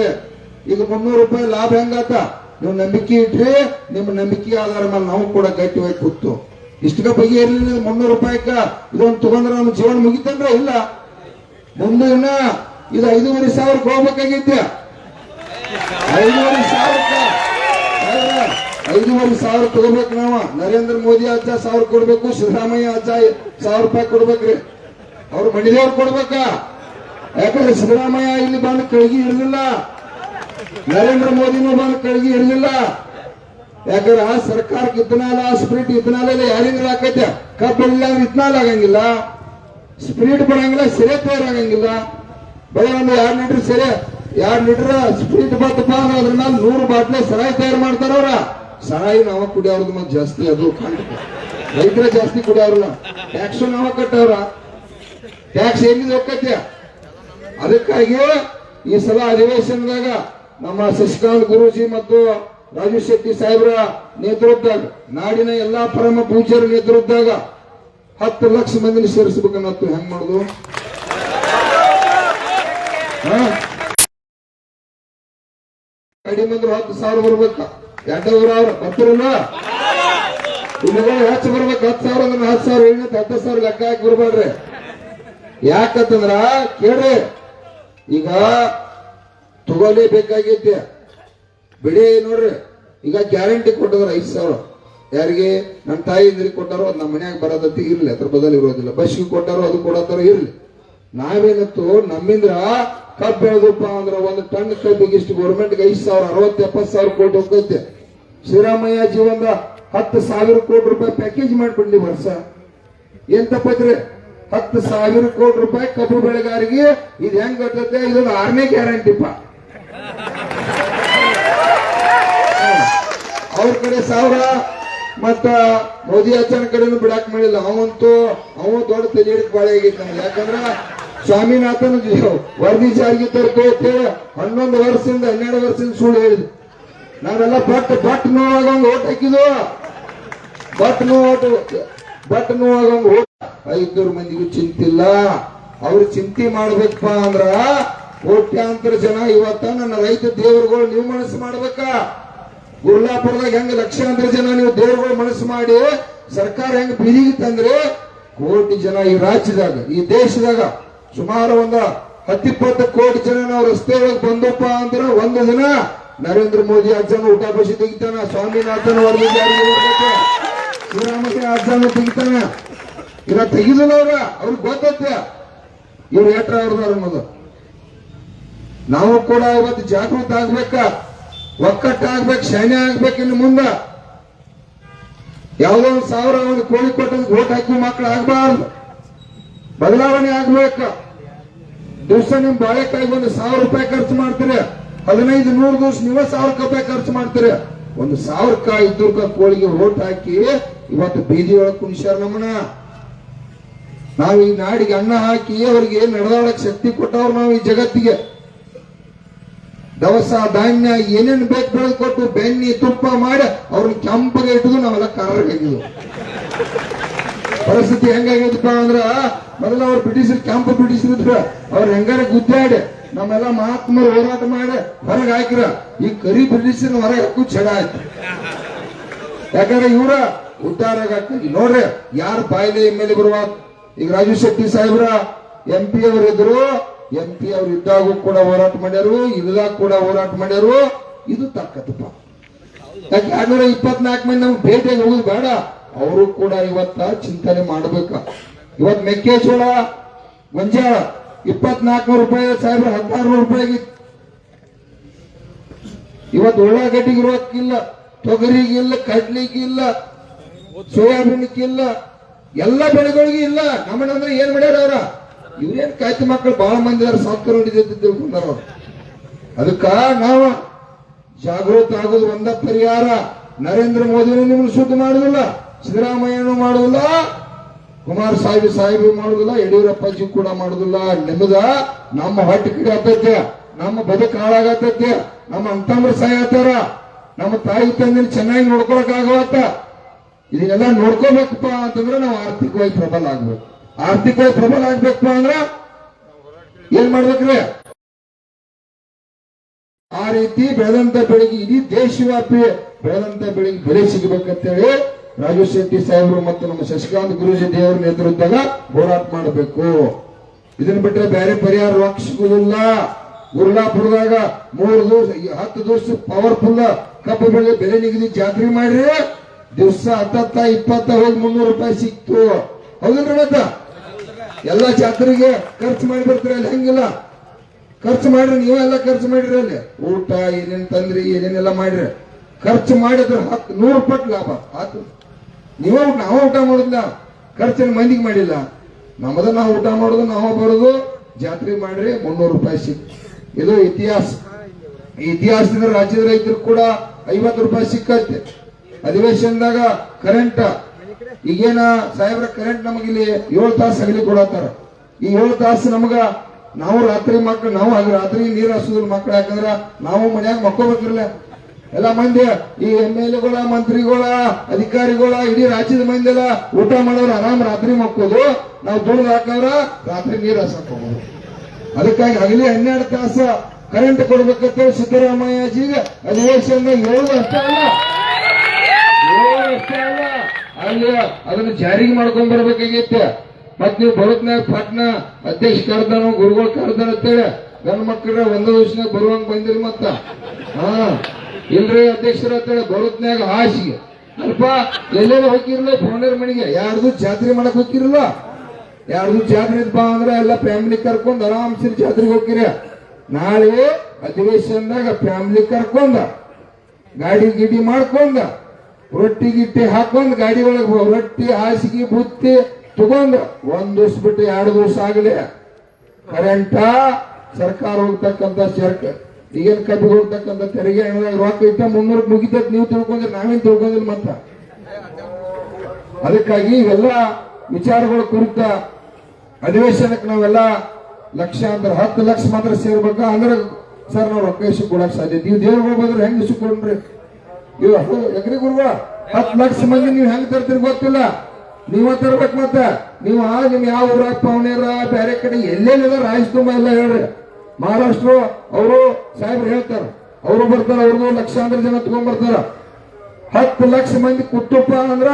ಈಗ ಮುನ್ನೂರು ರೂಪಾಯಿ ಲಾಭ ಹೆಂಗಾತ? ನೀವು ನಂಬಿಕೆ ಇಟ್ರಿ ನಿಮ್ಮ ನಂಬಿಕೆ ಆಧಾರ ಮೇಲೆ ನಾವು ಕೂಡ ಗಟ್ಟಿಯಾಗಿ ಕೂತು. ಇಷ್ಟಕ ಬಗ್ಗೆ ಇರ್ಲಿಲ್ಲ ಮುನ್ನೂರು ರೂಪಾಯಿಕ ಇದೊಂದು ತಗೊಂಡ್ರೆ ನಮ್ಮ ಜೀವನ ಮುಗಿತಂದ್ರೆ ಇಲ್ಲ. ಮುಂದೆ ಇನ್ನ ಇದು ಐದೂವರೆ ಸಾವಿರಕ್ಕೆ ಹೋಗ್ಬೇಕಾಗಿದ್ದೆ ಐದೂವರೆ ಸಾವಿರಕ್ಕೆ. ಐದೂವರೆ ಸಾವಿರ ತಗೋಬೇಕು ನಾವು. ನರೇಂದ್ರ ಮೋದಿ ಅಜ್ಜ ಸಾವಿರ ಕೊಡ್ಬೇಕು, ಸಿದ್ದರಾಮಯ್ಯ ಅಜ್ಜ ಸಾವಿರ ರೂಪಾಯಿ ಕೊಡ್ಬೇಕ್ರಿ. ಅವ್ರು ಮಣಿದೇವ್ರು ಕೊಡ್ಬೇಕಾ? ಯಾಕಂದ್ರೆ ಸಿದ್ದರಾಮಯ್ಯ ಇಲ್ಲಿ ಬಂದು ಕಳಗಿ ಇರಲಿಲ್ಲ ನರೇಂದ್ರ ಮೋದಿನೂ ಬಂದು ಕಳಗಿ ಇರಲಿಲ್ಲ ಯಾಕಂದ್ರೆ ಆ ಸರ್ಕಾರಕ್ಕೆ ಇದ್ನಾಲ ಸ್ಪ್ರಿಟ್ ಇದ್ನಾಲ ಯಾರಿಂದ ಹಾಕೈತೆ ಕಬ್ಬಿಲ್ಲ ಅಂದ್ರೆ ಇದ್ನಾಲ ಆಗಂಗಿಲ್ಲ. ಸ್ಪಿರಿಟ್ ಬರಂಗಿಲ್ಲ, ಸೆರೆ ತಯಾರಾಗಂಗಿಲ್ಲ ಬರೀ ಒಂದು ಎರಡು ಲೀಟರ್ ಸೆರೆ, ಎರಡು ಲೀಟರ್ ಸ್ಪ್ರೀಟ್ ಬತ್ತಪ್ಪ ಅಂದ್ರೆ ಅದ್ರ ಮೇಲೆ ನೂರು ಬಾಟ್ಲೆ ಸರಾಯಿ ತಯಾರು ಮಾಡ್ತಾರ ಅವ್ರ. ಸರಾಯಿ ನಾವ ಕುಡಿಯೋರ್ದು ಮತ್ತೆ ಜಾಸ್ತಿ ಅದು. ರೈತರ ಜಾಸ್ತಿ ಕುಡಿಯೋರಲ್ಲ. ಟ್ಯಾಕ್ಸ್ ನಾವ ಕಟ್ಟವ್ರ. ಟ್ಯಾಕ್ಸ್ ಏನಿದೆ ಹೋಗ್ತೈತೆ? ಅದಕ್ಕಾಗಿ ಈ ಸಲ ಅಧಿವೇಶನದಾಗ ನಮ್ಮ ಶಶಿಕಾಂತ್ ಗುರುಜಿ ಮತ್ತು ರಾಜು ಶೆಟ್ಟಿ ಸಾಹೇಬ್ರ ನೇತೃತ್ವದಾಗ, ನಾಡಿನ ಎಲ್ಲಾ ಪರಮ ಪೂಜ್ಯರ ನೇತೃತ್ವದಾಗ ಹತ್ತು ಲಕ್ಷ ಮಂದಿನ ಸೇರಿಸಬೇಕನ್ನತ್ತು ಹೆಂಗ್ ಮಾಡುದು? ಕಡಿಮೆ ಅಂದ್ರೆ ಹತ್ತು ಸಾವಿರ ಬರ್ಬೇಕ. ಎರಡೂರ ಅವ್ರ ಬರ್ತಿರಲ್ಲ? ಇಲ್ಲಿಗಳು ಹೆಚ್ಚು ಬರ್ಬೇಕು. ಹತ್ತು ಸಾವಿರ ಅಂದ್ರೆ ಹತ್ತು ಸಾವಿರ ಏನೈತೆ ಹತ್ತು ಸಾವಿರ ಲೆಕ್ಕ ಹಾಕಿ ಬರ್ಬೇಡ್ರಿ. ಯಾಕಂತಂದ್ರ ಕೇಳ್ರಿ, ಈಗ ತಗೋಲೇಬೇಕಾಗೈತೆ ಬಿಡಿ ನೋಡ್ರಿ, ಈಗ ಗ್ಯಾರಂಟಿ ಕೊಟ್ಟದ್ರ ಐದು ಸಾವಿರ. ಯಾರಿಗೆ? ನನ್ನ ತಾಯಿ ಇದ್ರಿಗೆ ಕೊಟ್ಟಾರೋ ಅದು ನಮ್ಮ ಮನ್ಯಾಗ ಬರೋದತ್ತಿ ಇರಲಿ, ಅದ್ರ ಬದಲು ಇರೋದಿಲ್ಲ. ಬಸ್ಗೆ ಕೊಟ್ಟಾರೋ ಅದು ಕೊಡತ್ತಾರ ಇರಲಿ. ನಾವೇನತ್ತು ನಮ್ಮಿಂದ್ರ ಕಬ್ಬು ಬೆಳೆದಪ್ಪ ಅಂದ್ರೆ ಒಂದು ಟನ್ ಕಬ್ಬಿಗೆ ಇಷ್ಟು ಗೌರ್ಮೆಂಟ್ಗೆ ಐದು ಸಾವಿರ, ಅರವತ್ತು, ಎಪ್ಪತ್ತು ಸಾವಿರ ಕೋಟಿ ಹೋಗ್ತೈತೆ. ಶ್ರೀರಾಮಯ್ಯ ಜೀವನದ ಹತ್ತು ಸಾವಿರ ಕೋಟಿ ರೂಪಾಯಿ ಪ್ಯಾಕೇಜ್ ಮಾಡ್ಬಿಡ್ಲಿ ವರ್ಷ. ಏನ್ ತಪ್ಪೈತ್ರಿ ಹತ್ತು ಸಾವಿರ ಕೋಟಿ ರೂಪಾಯಿ ಕಬ್ಬು ಬೆಳೆಗಾರಿಗೆ ಇದು ಹೆಂಗ್ ಗೊತ್ತೈತೆ? ಇದೊಂದು ಆರನೇ ಗ್ಯಾರಂಟಿಪ್ಪ ಅವ್ರ ಕಡೆ ಸಾವಿರ, ಮತ್ತ ಮೋದಿ ಆಚಾರ ಕಡೆನು ಬಿಡಾಕ್ ಮಾಡಿಲ್ಲ. ಅವಂತೂ, ಅವ ದೊಡ್ಡ ತಲೆ ಹಿಡಿದ್ ಬಾಳೆ ಆಗಿತ್ತು ನಮ್ಗೆ ಯಾಕಂದ್ರ ಸ್ವಾಮಿನಾಥನ್ ವರದಿ ಜಾರಿಗೆ ತರ್ತು ಅಂತೇಳಿ ಹನ್ನೊಂದು ವರ್ಷದಿಂದ, ಹನ್ನೆರಡು ವರ್ಷದಿಂದ ಸುಳ್ಳು ಹೇಳಿದ್ರು. ನಾವೆಲ್ಲ ಬಟ್ ಬಟ್ ನೋವಾಗ ಓಟ್ ಹಾಕಿದ್ವು. ಬಟ್ ನೋಟ್ ಬಟ್ ನೋವಾಗ ಓಟ್ ಐದ್ನೂರು ಮಂದಿಗೂ ಚಿಂತಿಲ್ಲ. ಅವ್ರು ಚಿಂತೆ ಮಾಡ್ಬೇಕಪ್ಪ ಅಂದ್ರ ಕೋಟ್ಯಾಂತರ ಜನ ಇವತ್ತ ನನ್ನ ರೈತ ದೇವರುಗಳು ನೀವು ಮನಸ್ಸು ಮಾಡ್ಬೇಕಾ? ಗುರ್ಲಾಪುರದಾಗ ಹೆಂಗ್ ಲಕ್ಷಾಂತರ ಜನ ನೀವು ದೇವರುಗಳು ಮನಸ್ಸು ಮಾಡಿ ಸರ್ಕಾರ ಹೆಂಗ ಬೀದಿಗೆ ಕೋಟಿ ಜನ ಈ ರಾಜ್ಯದಾಗ, ಈ ದೇಶದಾಗ ಸುಮಾರು ಒಂದ ಹತ್ತಿಪ್ಪತ್ತು ಕೋಟಿ ಜನ ನಾವು ರಸ್ತೆ ಒಳಗೆ ಬಂದಪ್ಪ ಅಂದ್ರೆ ಒಂದು ದಿನ ನರೇಂದ್ರ ಮೋದಿ ಅಜ್ಜನ ಊಟ ಬಸಿ ತೆಗಿತಾನ, ಸ್ವಾಮಿನಾಥನ ಬರ್ಬೇಕು ಶ್ರೀರಾಮಕೃಷ್ಣ ಅಜ್ಜನ ತೆಗಿತಾನ. ಇರ ತೆಗಿದಿಲ್ಲ ಅವ್ರ, ಅವ್ರಿಗೆ ಗೊತ್ತೈತೆ. ಇವ್ರು ಏಟ್ರ ಅವ್ರದಾರ ಅನ್ನೋದು ನಾವು ಕೂಡ ಇವತ್ತು ಜಾಗೃತ ಆಗ್ಬೇಕ. ಒಕ್ಕಟ್ಟಾಗ್ಬೇಕು ಸೈನ್ಯ ಆಗ್ಬೇಕು ಇನ್ನು ಮುಂದ. ಯಾವುದೋ ಒಂದು ಸಾವಿರ, ಒಂದು ಕೋಳಿ ಕೊಟ್ಟದ್ ಓಟ್ ಹಾಕಿ ಮಕ್ಕಳು ಆಗ್ಬಾರ್ದು. ಬದಲಾವಣೆ ಆಗ್ಬೇಕ. ದಿವಸ ನಿಮ್ ಬಾಳೆಕಾಯಿ ಒಂದು ಸಾವಿರ ರೂಪಾಯಿ ಖರ್ಚು ಮಾಡ್ತೀರಿ. ಹದಿನೈದು, ನೂರು ದಿವಸ ನೀವೇ ಸಾವಿರ ರೂಪಾಯಿ ಖರ್ಚು ಮಾಡ್ತೀರಿ. ಒಂದು ಸಾವಿರ ಕಾಯಿ ದುರ್ಗ ಕೋಳಿಗೆ ಓಟ್ ಹಾಕಿ ಇವತ್ತು ಬೀದಿ ಒಳಗೆ ಕುಣಿಸ್ಯಾರ ನಮ್ಮನ ನಾವು ಈ ನಾಡಿಗೆ ಅನ್ನ ಹಾಕಿ, ಅವ್ರಿಗೆ ನಡೆದಾಡಕ್ ಶಕ್ತಿ ಕೊಟ್ಟವ್ರು ನಾವು ಈ ಜಗತ್ತಿಗೆ. ದವಸ ಧಾನ್ಯ ಏನೇನು ಬೇಕು ಬೆಳೆದುಕೊಟ್ಟು ಬೆಣ್ಣೆ, ತುಪ್ಪ ಮಾಡಿ ಅವ್ರನ್ನ ಕೆಂಪಗೆ ಇಟ್ಟಿದ್ದು ನಾವೆಲ್ಲ ಕರ್ರಗಾಗಿದ್ವು ಪರಿಸ್ಥಿತಿ ಹೆಂಗಾಗಿದ್ಪ ಅಂದ್ರ, ಮೊದಲ ಅವ್ರು ಬ್ರಿಟಿಷರು, ಕೆಂಪು ಬ್ರಿಟಿಷರ್ ಇದ್ರ. ಅವ್ರು ಹೆಂಗಾರ ಗುದ್ದಾಡಿ, ನಮ್ಮೆಲ್ಲ ಮಹಾತ್ಮರು ಹೋರಾಟ ಮಾಡಿ, ಹೊರಗೆ ಹಾಕಿರ. ಈ ಕರಿ ಬ್ರಿಟಿಷರ್ ಹೊರಗೆ ಹಾಕು ಚಡ ಆಯ್ತು. ಯಾಕಂದ್ರೆ ಇವ್ರ ಉದ್ಧಾರ ನೋಡ್ರಿ, ಯಾರು ಬಾಯಿಲೆ ಎಂ ಎಲ್ ಎ ಬರುವ ಈಗ ರಾಜು ಶೆಟ್ಟಿ ಸಾಹೇಬ್ರ, ಎಂ ಪಿ ಅವರು ಇದ್ರು ಎಂ ಪಿ ಅವ್ರು ಇದ್ದಾಗೂ ಕೂಡ ಹೋರಾಟ ಮಾಡ್ಯಾರು ಇಲ್ಲದಾಗ ಕೂಡ ಹೋರಾಟ ಮಾಡ್ಯಾರು. ಇದು ತಕ್ಕತ್ತಪ್ಪ ಯಾಕೆ ಎರಡ್ನೂರ ಇಪ್ಪತ್ನಾಲ್ಕು ಮಂದಿ ನಮ್ಗೆ ಭೇಟಿಯಾಗಿ ಹೋಗುದು ಬೇಡ. ಅವರು ಕೂಡ ಇವತ್ತ ಚಿಂತನೆ ಮಾಡ್ಬೇಕ. ಇವತ್ ಮೆಕ್ಕೆಜೋಳ ಗೊಂಜಾಳ ಇಪ್ಪತ್ನಾಲ್ಕು ರೂಪಾಯಿ ಸಾವಿರ ಹದಿನಾರು ರೂಪಾಯಿ ಆಗಿತ್ತು. ಇವತ್ತು ಉಳ್ಳಾಗಡ್ಡಿಗೆ ಇರೋಕ್ಕಿಲ್ಲ ತೊಗರಿಗಿಲ್ಲ, ಕಡ್ಲಿಗಿಲ್ಲ, ಸೋಯಾಬೀನ್ಗಿಲ್ಲ, ಎಲ್ಲ ಬೆಳೆಗಳಿಗೂ ಇಲ್ಲ. ನಮ್ಮನಂದ್ರೆ ಏನ್ ಮಾಡ್ಯಾರ ಅವ್ರ? ಇವ್ರೇನ್ ಕಾಯ್ತು ಮಕ್ಕಳು ಬಹಳ ಮಂದಿ ಸಾತ್ಕರ್ ಹೊಡಿದ ತಿಳ್ಕೊಂಡಾರ ಅದಕ್ಕ ನಾವು ಜಾಗೃತ ಆಗೋದು ಒಂದ ಪರಿಹಾರ. ನರೇಂದ್ರ ಮೋದಿನೂ ನಿಮ್ಗೆ ಶುದ್ಧ ಮಾಡುದಿಲ್ಲ, ಸಿದ್ದರಾಮಯ್ಯನೂ ಮಾಡುದಿಲ್ಲ, ಕುಮಾರ ಸಾಹೇಬ್ ಮಾಡುದಿಲ್ಲ, ಯಡಿಯೂರಪ್ಪಾಜಿ ಕೂಡ ಮಾಡುದಿಲ್ಲ. ನಿಮ್ದ ನಮ್ಮ ಹೊಟ್ಟೆ ಕಡೆ ನಮ್ಮ ಬದುಕು ಹಾಳಾಗತ್ತೈತೆ ನಮ್ಮ ಅಂತಂದ್ರ ಸಾಯತಾರ ನಮ್ಮ ತಾಯಿ ತಂದಿನ ಚೆನ್ನಾಗಿ ನೋಡ್ಕೊಳಕ್ ಆಗವತ್ತ. ಇದನ್ನೆಲ್ಲ ನೋಡ್ಕೋಬೇಕಪ್ಪ ಅಂತಂದ್ರೆ ನಾವು ಆರ್ಥಿಕವಾಗಿ ಪ್ರಬಲ ಆಗ್ಬೇಕು. ಆರ್ಥಿಕವಾಗಿ ಪ್ರಬಲ ಆಗ್ಬೇಕು ಅಂದ್ರ ಏನ್ ಮಾಡ್ಬೇಕ್ರಿ? ಆ ರೀತಿ ಬೆಳೆದಂತ ಬೆಳೆಗೆ ಇಡೀ ದೇಶವ್ಯಾಪಿ ಬೆಳೆದಂತ ಬೆಳೆಗೆ ಬೆಲೆ ಸಿಗಬೇಕಂತೇಳಿ ರಾಜು ಶೆಟ್ಟಿ ಸಾಹೇಬರು ಮತ್ತು ನಮ್ಮ ಶಶಿಕಾಂತ್ ಗುರುಜಿ ದೇವರ ನೇತೃತ್ವದಾಗ ಹೋರಾಟ ಮಾಡಬೇಕು. ಇದನ್ನ ಬಿಟ್ಟರೆ ಬೇರೆ ಪರಿಹಾರ ರೊಕ್ಕ ಸಿಗುದಿಲ್ಲ ಗುರುಡಾಪುರದಾಗ ಮೂರು ದಿವಸ ಹತ್ತು ದಿವಸ ಪವರ್ಫುಲ್ ಕಬ್ಬು ಬೆಳೆ ಬೆಲೆ ನಿಗದಿ ಜಾತ್ರೆ ಮಾಡ್ರಿ. ದಿವಸ ಹತ್ತತ್ತ ಇಪ್ಪತ್ತ ಹೋಗಿ ಮುನ್ನೂರು ರೂಪಾಯಿ ಸಿಕ್ತು. ಹೌದಲ್ರಿ ಮತ್ತ? ಎಲ್ಲಾ ಜಾತ್ರೆಗೆ ಖರ್ಚು ಮಾಡಿ ಬರ್ತೀರ ಅಲ್ಲಿ? ಹಂಗಿಲ್ಲ. ಖರ್ಚು ಮಾಡ್ರಿ, ನೀವೆಲ್ಲ ಖರ್ಚು ಮಾಡಿರಿ ಅಲ್ಲಿ. ಊಟ, ಏನೇನು ತಂದ್ರಿ, ಏನೇನೆಲ್ಲ ಮಾಡ್ರಿ. ಖರ್ಚು ಮಾಡಿದ್ರೆ ಹತ್ತು ನೂರು ರೂಪಾಯಿ ಲಾಭ. ಆತು. ನೀವೇ ನಾವೇ ಊಟ ಮಾಡೋದಿಲ್ಲ. ಖರ್ಚಿನ ಮಂದಿಗೆ ಮಾಡಿಲ್ಲ. ನಮ್ಮದ ನಾವು ಊಟ ಮಾಡೋದು, ನಾವು ಬರೋದು. ಜಾತ್ರೆ ಮಾಡ್ರಿ ಮುನ್ನೂರು ರೂಪಾಯಿ ಸಿಕ್ ಇದು ಇತಿಹಾಸ. ಇತಿಹಾಸದಿಂದ ರಾಜ್ಯದ ರೈತರು ಕೂಡ ಐವತ್ತು ರೂಪಾಯಿ ಸಿಕ್ಕತ್ತೆ ಅಧಿವೇಶನದಾಗ ಕರೆಂಟ್ ಈಗೇನ ಸಾಹೇಬ್ರ ಕರೆಂಟ್ ನಮಗಿಲ್ಲಿ ಏಳು ತಾಸು ಹಗಲಿ ಕೊಡತ್ತಾರ. ಈ ಏಳು ತಾಸು ನಮಗ ನಾವು ರಾತ್ರಿ ಮಕ್ಳು, ನಾವು ರಾತ್ರಿ ನೀರ್ ಹಸುದ್ರ ಮಕ್ಳು, ಯಾಕಂದ್ರ ನಾವು ಮನ್ಯಾಗ ಮಕ್ಕೋಬೇಕಿರ್ಲ. ಎಲ್ಲ ಮಂದಿ, ಈ ಎಂ ಎಲ್ ಎಗಳ, ಮಂತ್ರಿಗಳ, ಅಧಿಕಾರಿಗಳ, ಇಡೀ ರಾಜ್ಯದ ಮಂದಿ ಎಲ್ಲ ಊಟ ಮಾಡೋರು ಆರಾಮ್ ರಾತ್ರಿ ಮಕ್ಕೋದು. ನಾವು ದುಡ್ದು ಹಾಕವ್ರ ರಾತ್ರಿ ನೀರ್ ಹಸಕ್ ಅದಕ್ಕಾಗಿ ಹಗಲಿ ಹನ್ನೆರಡು ತಾಸ ಕರೆಂಟ್ ಕೊಡ್ಬೇಕಂತ ಸಿದ್ದರಾಮಯ್ಯಜಿಗೆ ಅಧಿವೇಶನ ಹೇಳುದು ಅಷ್ಟೇ ಅಲ್ಲ. ಅಷ್ಟೇ ಅಲ್ಲ. ಅಲ್ಲಿ, ಅದನ್ನ ಜಾರಿಗೆ ಮಾಡ್ಕೊಂಡ್ ಬರ್ಬೇಕಾಗೈತೆ. ಮತ್ ನೀವು ಬರೋತ್ನಾಗ ಪಟ್ನ, ಅಧ್ಯಕ್ಷ ಕರ್ದನು, ಗುರುಗಳು ಕರ್ದನ ಅಂತೇಳಿ ಗಂಡ ಮಕ್ಕಳ ಒಂದ ದಿವಸನಾಗ ಬರುವಂಗ ಬಂದಿರಿ ಮತ್ತ. ಹಾ, ಇಲ್ರಿ ಅಧ್ಯಕ್ಷರ ಅಂತೇಳಿ ಬರೋತ್ನಾಗ ಹಾಸಿಗೆ ಅಲ್ಪ ಎಲ್ಲೆಲ್ಲ ಹೋಗಿರ್ಲ ಫೋನರ್ ಮನೆಗೆ? ಯಾರ್ದು ಜಾತ್ರೆ ಮಾಡಕ್ ಹೋಗಿರಲ್ಲ ಯಾರ್ದು ಜಾತ್ರೆ ಬಾ ಅಂದ್ರೆ ಎಲ್ಲ ಫ್ಯಾಮಿಲಿ ಕರ್ಕೊಂಡ್ ಆರಾಮ್ಸಿರಿ ಜಾತ್ರೆಗೆ ಹೋಗಿರಿ. ನಾಳೆ ಅಧಿವೇಶನದಾಗ ಫ್ಯಾಮಿಲಿ ಕರ್ಕೊಂಡ. ಗಾಡಿ ಗಿಡಿ ಮಾಡ್ಕೊಂಡ. ರೊಟ್ಟಿ ಗಿಟ್ಟಿ ಹಾಕೊಂಡು ಗಾಡಿ ಒಳಗೆ ರೊಟ್ಟಿ, ಹಾಸಿಗೆ, ಬುತ್ತಿ ತಗೊಂಡು ಒಂದ್ ದಿವ್ಸ ಬಿಟ್ಟು ಎರಡು ದಿವಸ ಆಗಲಿ. ಕರೆಂಟ ಸರ್ಕಾರ ಹೋಗ್ತಕ್ಕಂತ ಸರ್ಕ ಈಗೇನ್ ಕಬ್ಬಿಗೆ ಹೋಗ್ತಕ್ಕಂತ ತೆರಿಗೆ ರೊಕ್ಕ ಇಟ್ಟ ಮುನ್ನೂರಕ್ಕೆ ಮುಗಿತೈತೆ, ನೀವು ತಿಳ್ಕೊಂಡ್ರೆ, ನಾವೇನ್ ತಿಳ್ಕೊಂಡಿಲ್ಲ ಮತ್ತ. ಅದಕ್ಕಾಗಿ ಇವೆಲ್ಲ ವಿಚಾರಗಳ ಕುರಿತ ಅಧಿವೇಶನಕ್ಕೆ ನಾವೆಲ್ಲ ಲಕ್ಷಾಂತರ, ಹತ್ತು ಲಕ್ಷ ಮಾತ್ರ ಸೇರ್ಬೇಕಾ? ಅಂದ್ರೆ ಸರ್, ನಾವು ರೊಕ್ಕ ಎಷ್ಟು ಕೊಡಕ್ ಸಾಧ್ಯ ನೀವು ದೇವ್ರಿಗೆ ಬಂದ್ರೆ ಹೆಂಗ್ ಇಸ್ಕೊಂಡ್ರಿ? ಇವ್ ಎಗ್ರಿ ಗುರುವ, ಹತ್ತು ಲಕ್ಷ ಮಂದಿ ನೀವು ಹೆಂಗ್ ತರ್ತೀರಿ ಗೊತ್ತಿಲ್ಲ. ನೀವ ತರ್ಬೇಕು ಮತ್ತ. ನೀವು ನಿಮ್ ಯಾವ ಊರಾಗ ಪಾವನೇರ ಬೇರೆ ಕಡೆ ಎಲ್ಲೆಲ್ಲ ರಾಜ್ ತುಂಬ ಎಲ್ಲ ಹೇಳ್ರಿ. ಮಹಾರಾಷ್ಟ್ರ, ಅವರು ಸಾಹೇಬ್ರು ಹೇಳ್ತಾರ. ಅವರು ಬರ್ತಾರ, ಅವ್ರದ್ದು ಲಕ್ಷಾಂತರ ಜನ ತಗೊಂಡ್ ಬರ್ತಾರ. ಹತ್ತು ಲಕ್ಷ ಮಂದಿ ಕುಟುಂಬ ಅಂದ್ರ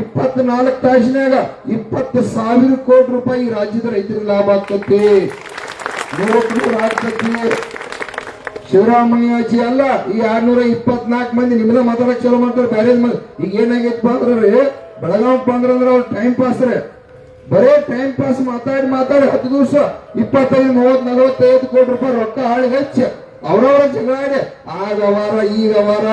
ಇಪ್ಪತ್ನಾಲ್ಕು ತಾಸಿನಾಗ ಇಪ್ಪತ್ತು ಸಾವಿರ ಕೋಟಿ ರೂಪಾಯಿ ರಾಜ್ಯದ ರೈತರಿಗೆ ಲಾಭ ಆಗ್ತತಿ. ನೂರು ಆಗ್ತತಿ. ಶಿವರಾಮಯ್ಯಜಿ ಅಲ್ಲ, ಈ ಆರ್ನೂರ ಇಪ್ಪತ್ನಾಲ್ಕು ಮಂದಿ ನಿಮ್ಮನ್ನ ಮಾತಾಡಕ್ ಚಲೋ ಮಾಡ್ತಾರೆ. ಮಂದಿ ಈಗ ಏನಾಗೈತಪ್ಪ ಅಂದ್ರೆ ಬೆಳಗಾವಿ ಅಂದ್ರೆ ಅವ್ರು ಟೈಮ್ ಪಾಸ್ ರೀ. ಬರೇ ಟೈಮ್ ಪಾಸ್ ಮಾತಾಡಿ ಮಾತಾಡಿ ಹತ್ತು ದಿವಸ ಇಪ್ಪತ್ತೈದು ಮೂವತ್ ನಲವತ್ತೈದು ಕೋಟಿ ರೂಪಾಯಿ ರೊಕ್ಕ ಹಾಳಿ ಹೆಚ್ಚು. ಅವ್ರವ್ರ ಜಗಳಾಡಿ ಆಗ ವಾರ, ಈಗ ವಾರ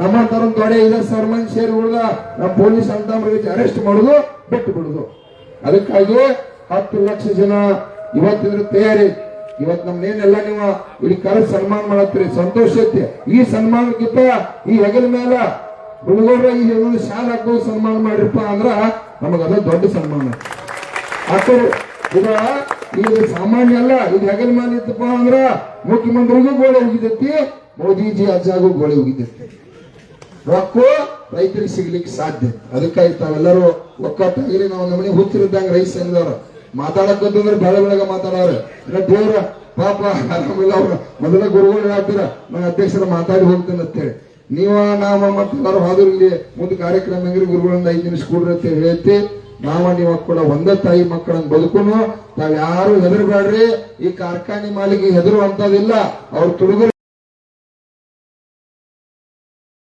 ನಮ್ಮಂತರ ತೊಡೆ ಇದೆ, ಸರ್ಮನ್ ಸೇರಿ ಉಳ್ದ, ನಮ್ಮ ಪೊಲೀಸ್ ಅಂತಮ್ರಿಗೆ ಅರೆಸ್ಟ್ ಮಾಡುದು, ಬಿಟ್ಟು ಬಿಡುದು. ಅದಕ್ಕಾಗಿ ಹತ್ತು ಲಕ್ಷ ಜನ ಇವತ್ತಿದ್ರ ತಯಾರಿ. ಇವತ್ ನಮ್ನೇನೆಲ್ಲ ನೀವು ಇಲ್ಲಿ ಕರೆ ಸನ್ಮಾನ ಮಾಡತ್ತೀರಿ. ಸಂತೋಷ ಐತಿ. ಈ ಸನ್ಮಾನಕ್ಕಿಂತ ಈ ಹೆಗಲ ಮೇಲೆ ಹುಡುಗರ ಈ ಒಂದು ಶಾಲೆ ಹಾಕೋ ಸನ್ಮಾನ ಮಾಡಿರಪ್ಪ ಅಂದ್ರ ನಮಗದ ದೊಡ್ಡ ಸನ್ಮಾನ. ಹಾಕೋರು ಇದ ಇದು ಸಾಮಾನ್ಯ ಅಲ್ಲ. ಇದು ಹೆಗಲ ಮೇಲೆ ಇತ್ತಪ್ಪ ಅಂದ್ರ ಮುಖ್ಯಮಂತ್ರಿಗೂ ಗೋಳೆ ಹೋಗಿದೈತಿ ಮೋದಿಜಿ ಅಜ್ಜಾಗೂ ಗೋಳೆ ಹೋಗಿದೈತಿ ರೊಕ್ಕ ರೈತರಿಗೆ ಸಿಗ್ಲಿಕ್ಕೆ ಸಾಧ್ಯ ಅದಕ್ಕಾಗಿ ತಾವೆಲ್ಲರೂ ಒಕ್ಕಟ್ಟಾಗಿರಿ ನಾವು ನಮ್ಮನೆ ಹುಚ್ಚಿರಿದ್ದಂಗೆ ರೈಸ್ ಸಂಘದವ್ರು ಮಾತಾಡಕ್ಕಂತಂದ್ರೆ ಬೆಳ ಬೆಳಗ್ಗೆ ಇಲ್ಲ ದೇವ್ರ ಪಾಪ ಆರಾಮಿಲ್ಲ ಅವ್ರ ಮೊದಲ ಗುರುಗಳು ಹೇಳ್ತೀರ, ನಾನು ಅಧ್ಯಕ್ಷರ ಮಾತಾಡಿ ಹೋಗ್ತೇನೆ ಅಂತೇಳಿ ನೀವ, ನಾವ ಮತ್ತೆ ಎಲ್ಲರೂ ಹೋದ್ರು ಇಲ್ಲಿ ಮುಂದೆ ಕಾರ್ಯಕ್ರಮ ಹೆಂಗ್ರಿ? ಗುರುಗಳನ್ನ ಐದು ನಿಮಿಷ ಕೂಡ್ರಿ ಅಂತ ಹೇಳ್ತಿ. ನಾವ, ನೀವ ಕೂಡ ಒಂದೇ ತಾಯಿ ಮಕ್ಕಳನ್ನ ಬದುಕುನು. ತಾವ್ ಯಾರು ಹೆದರ್ಬೇಡ್ರಿ ಈ ಕಾರ್ಖಾನೆ ಮಾಲೀಕಿಗೆ ಹೆದರು ಅಂತದಿಲ್ಲ ಅವ್ರ ತುಡುಗರು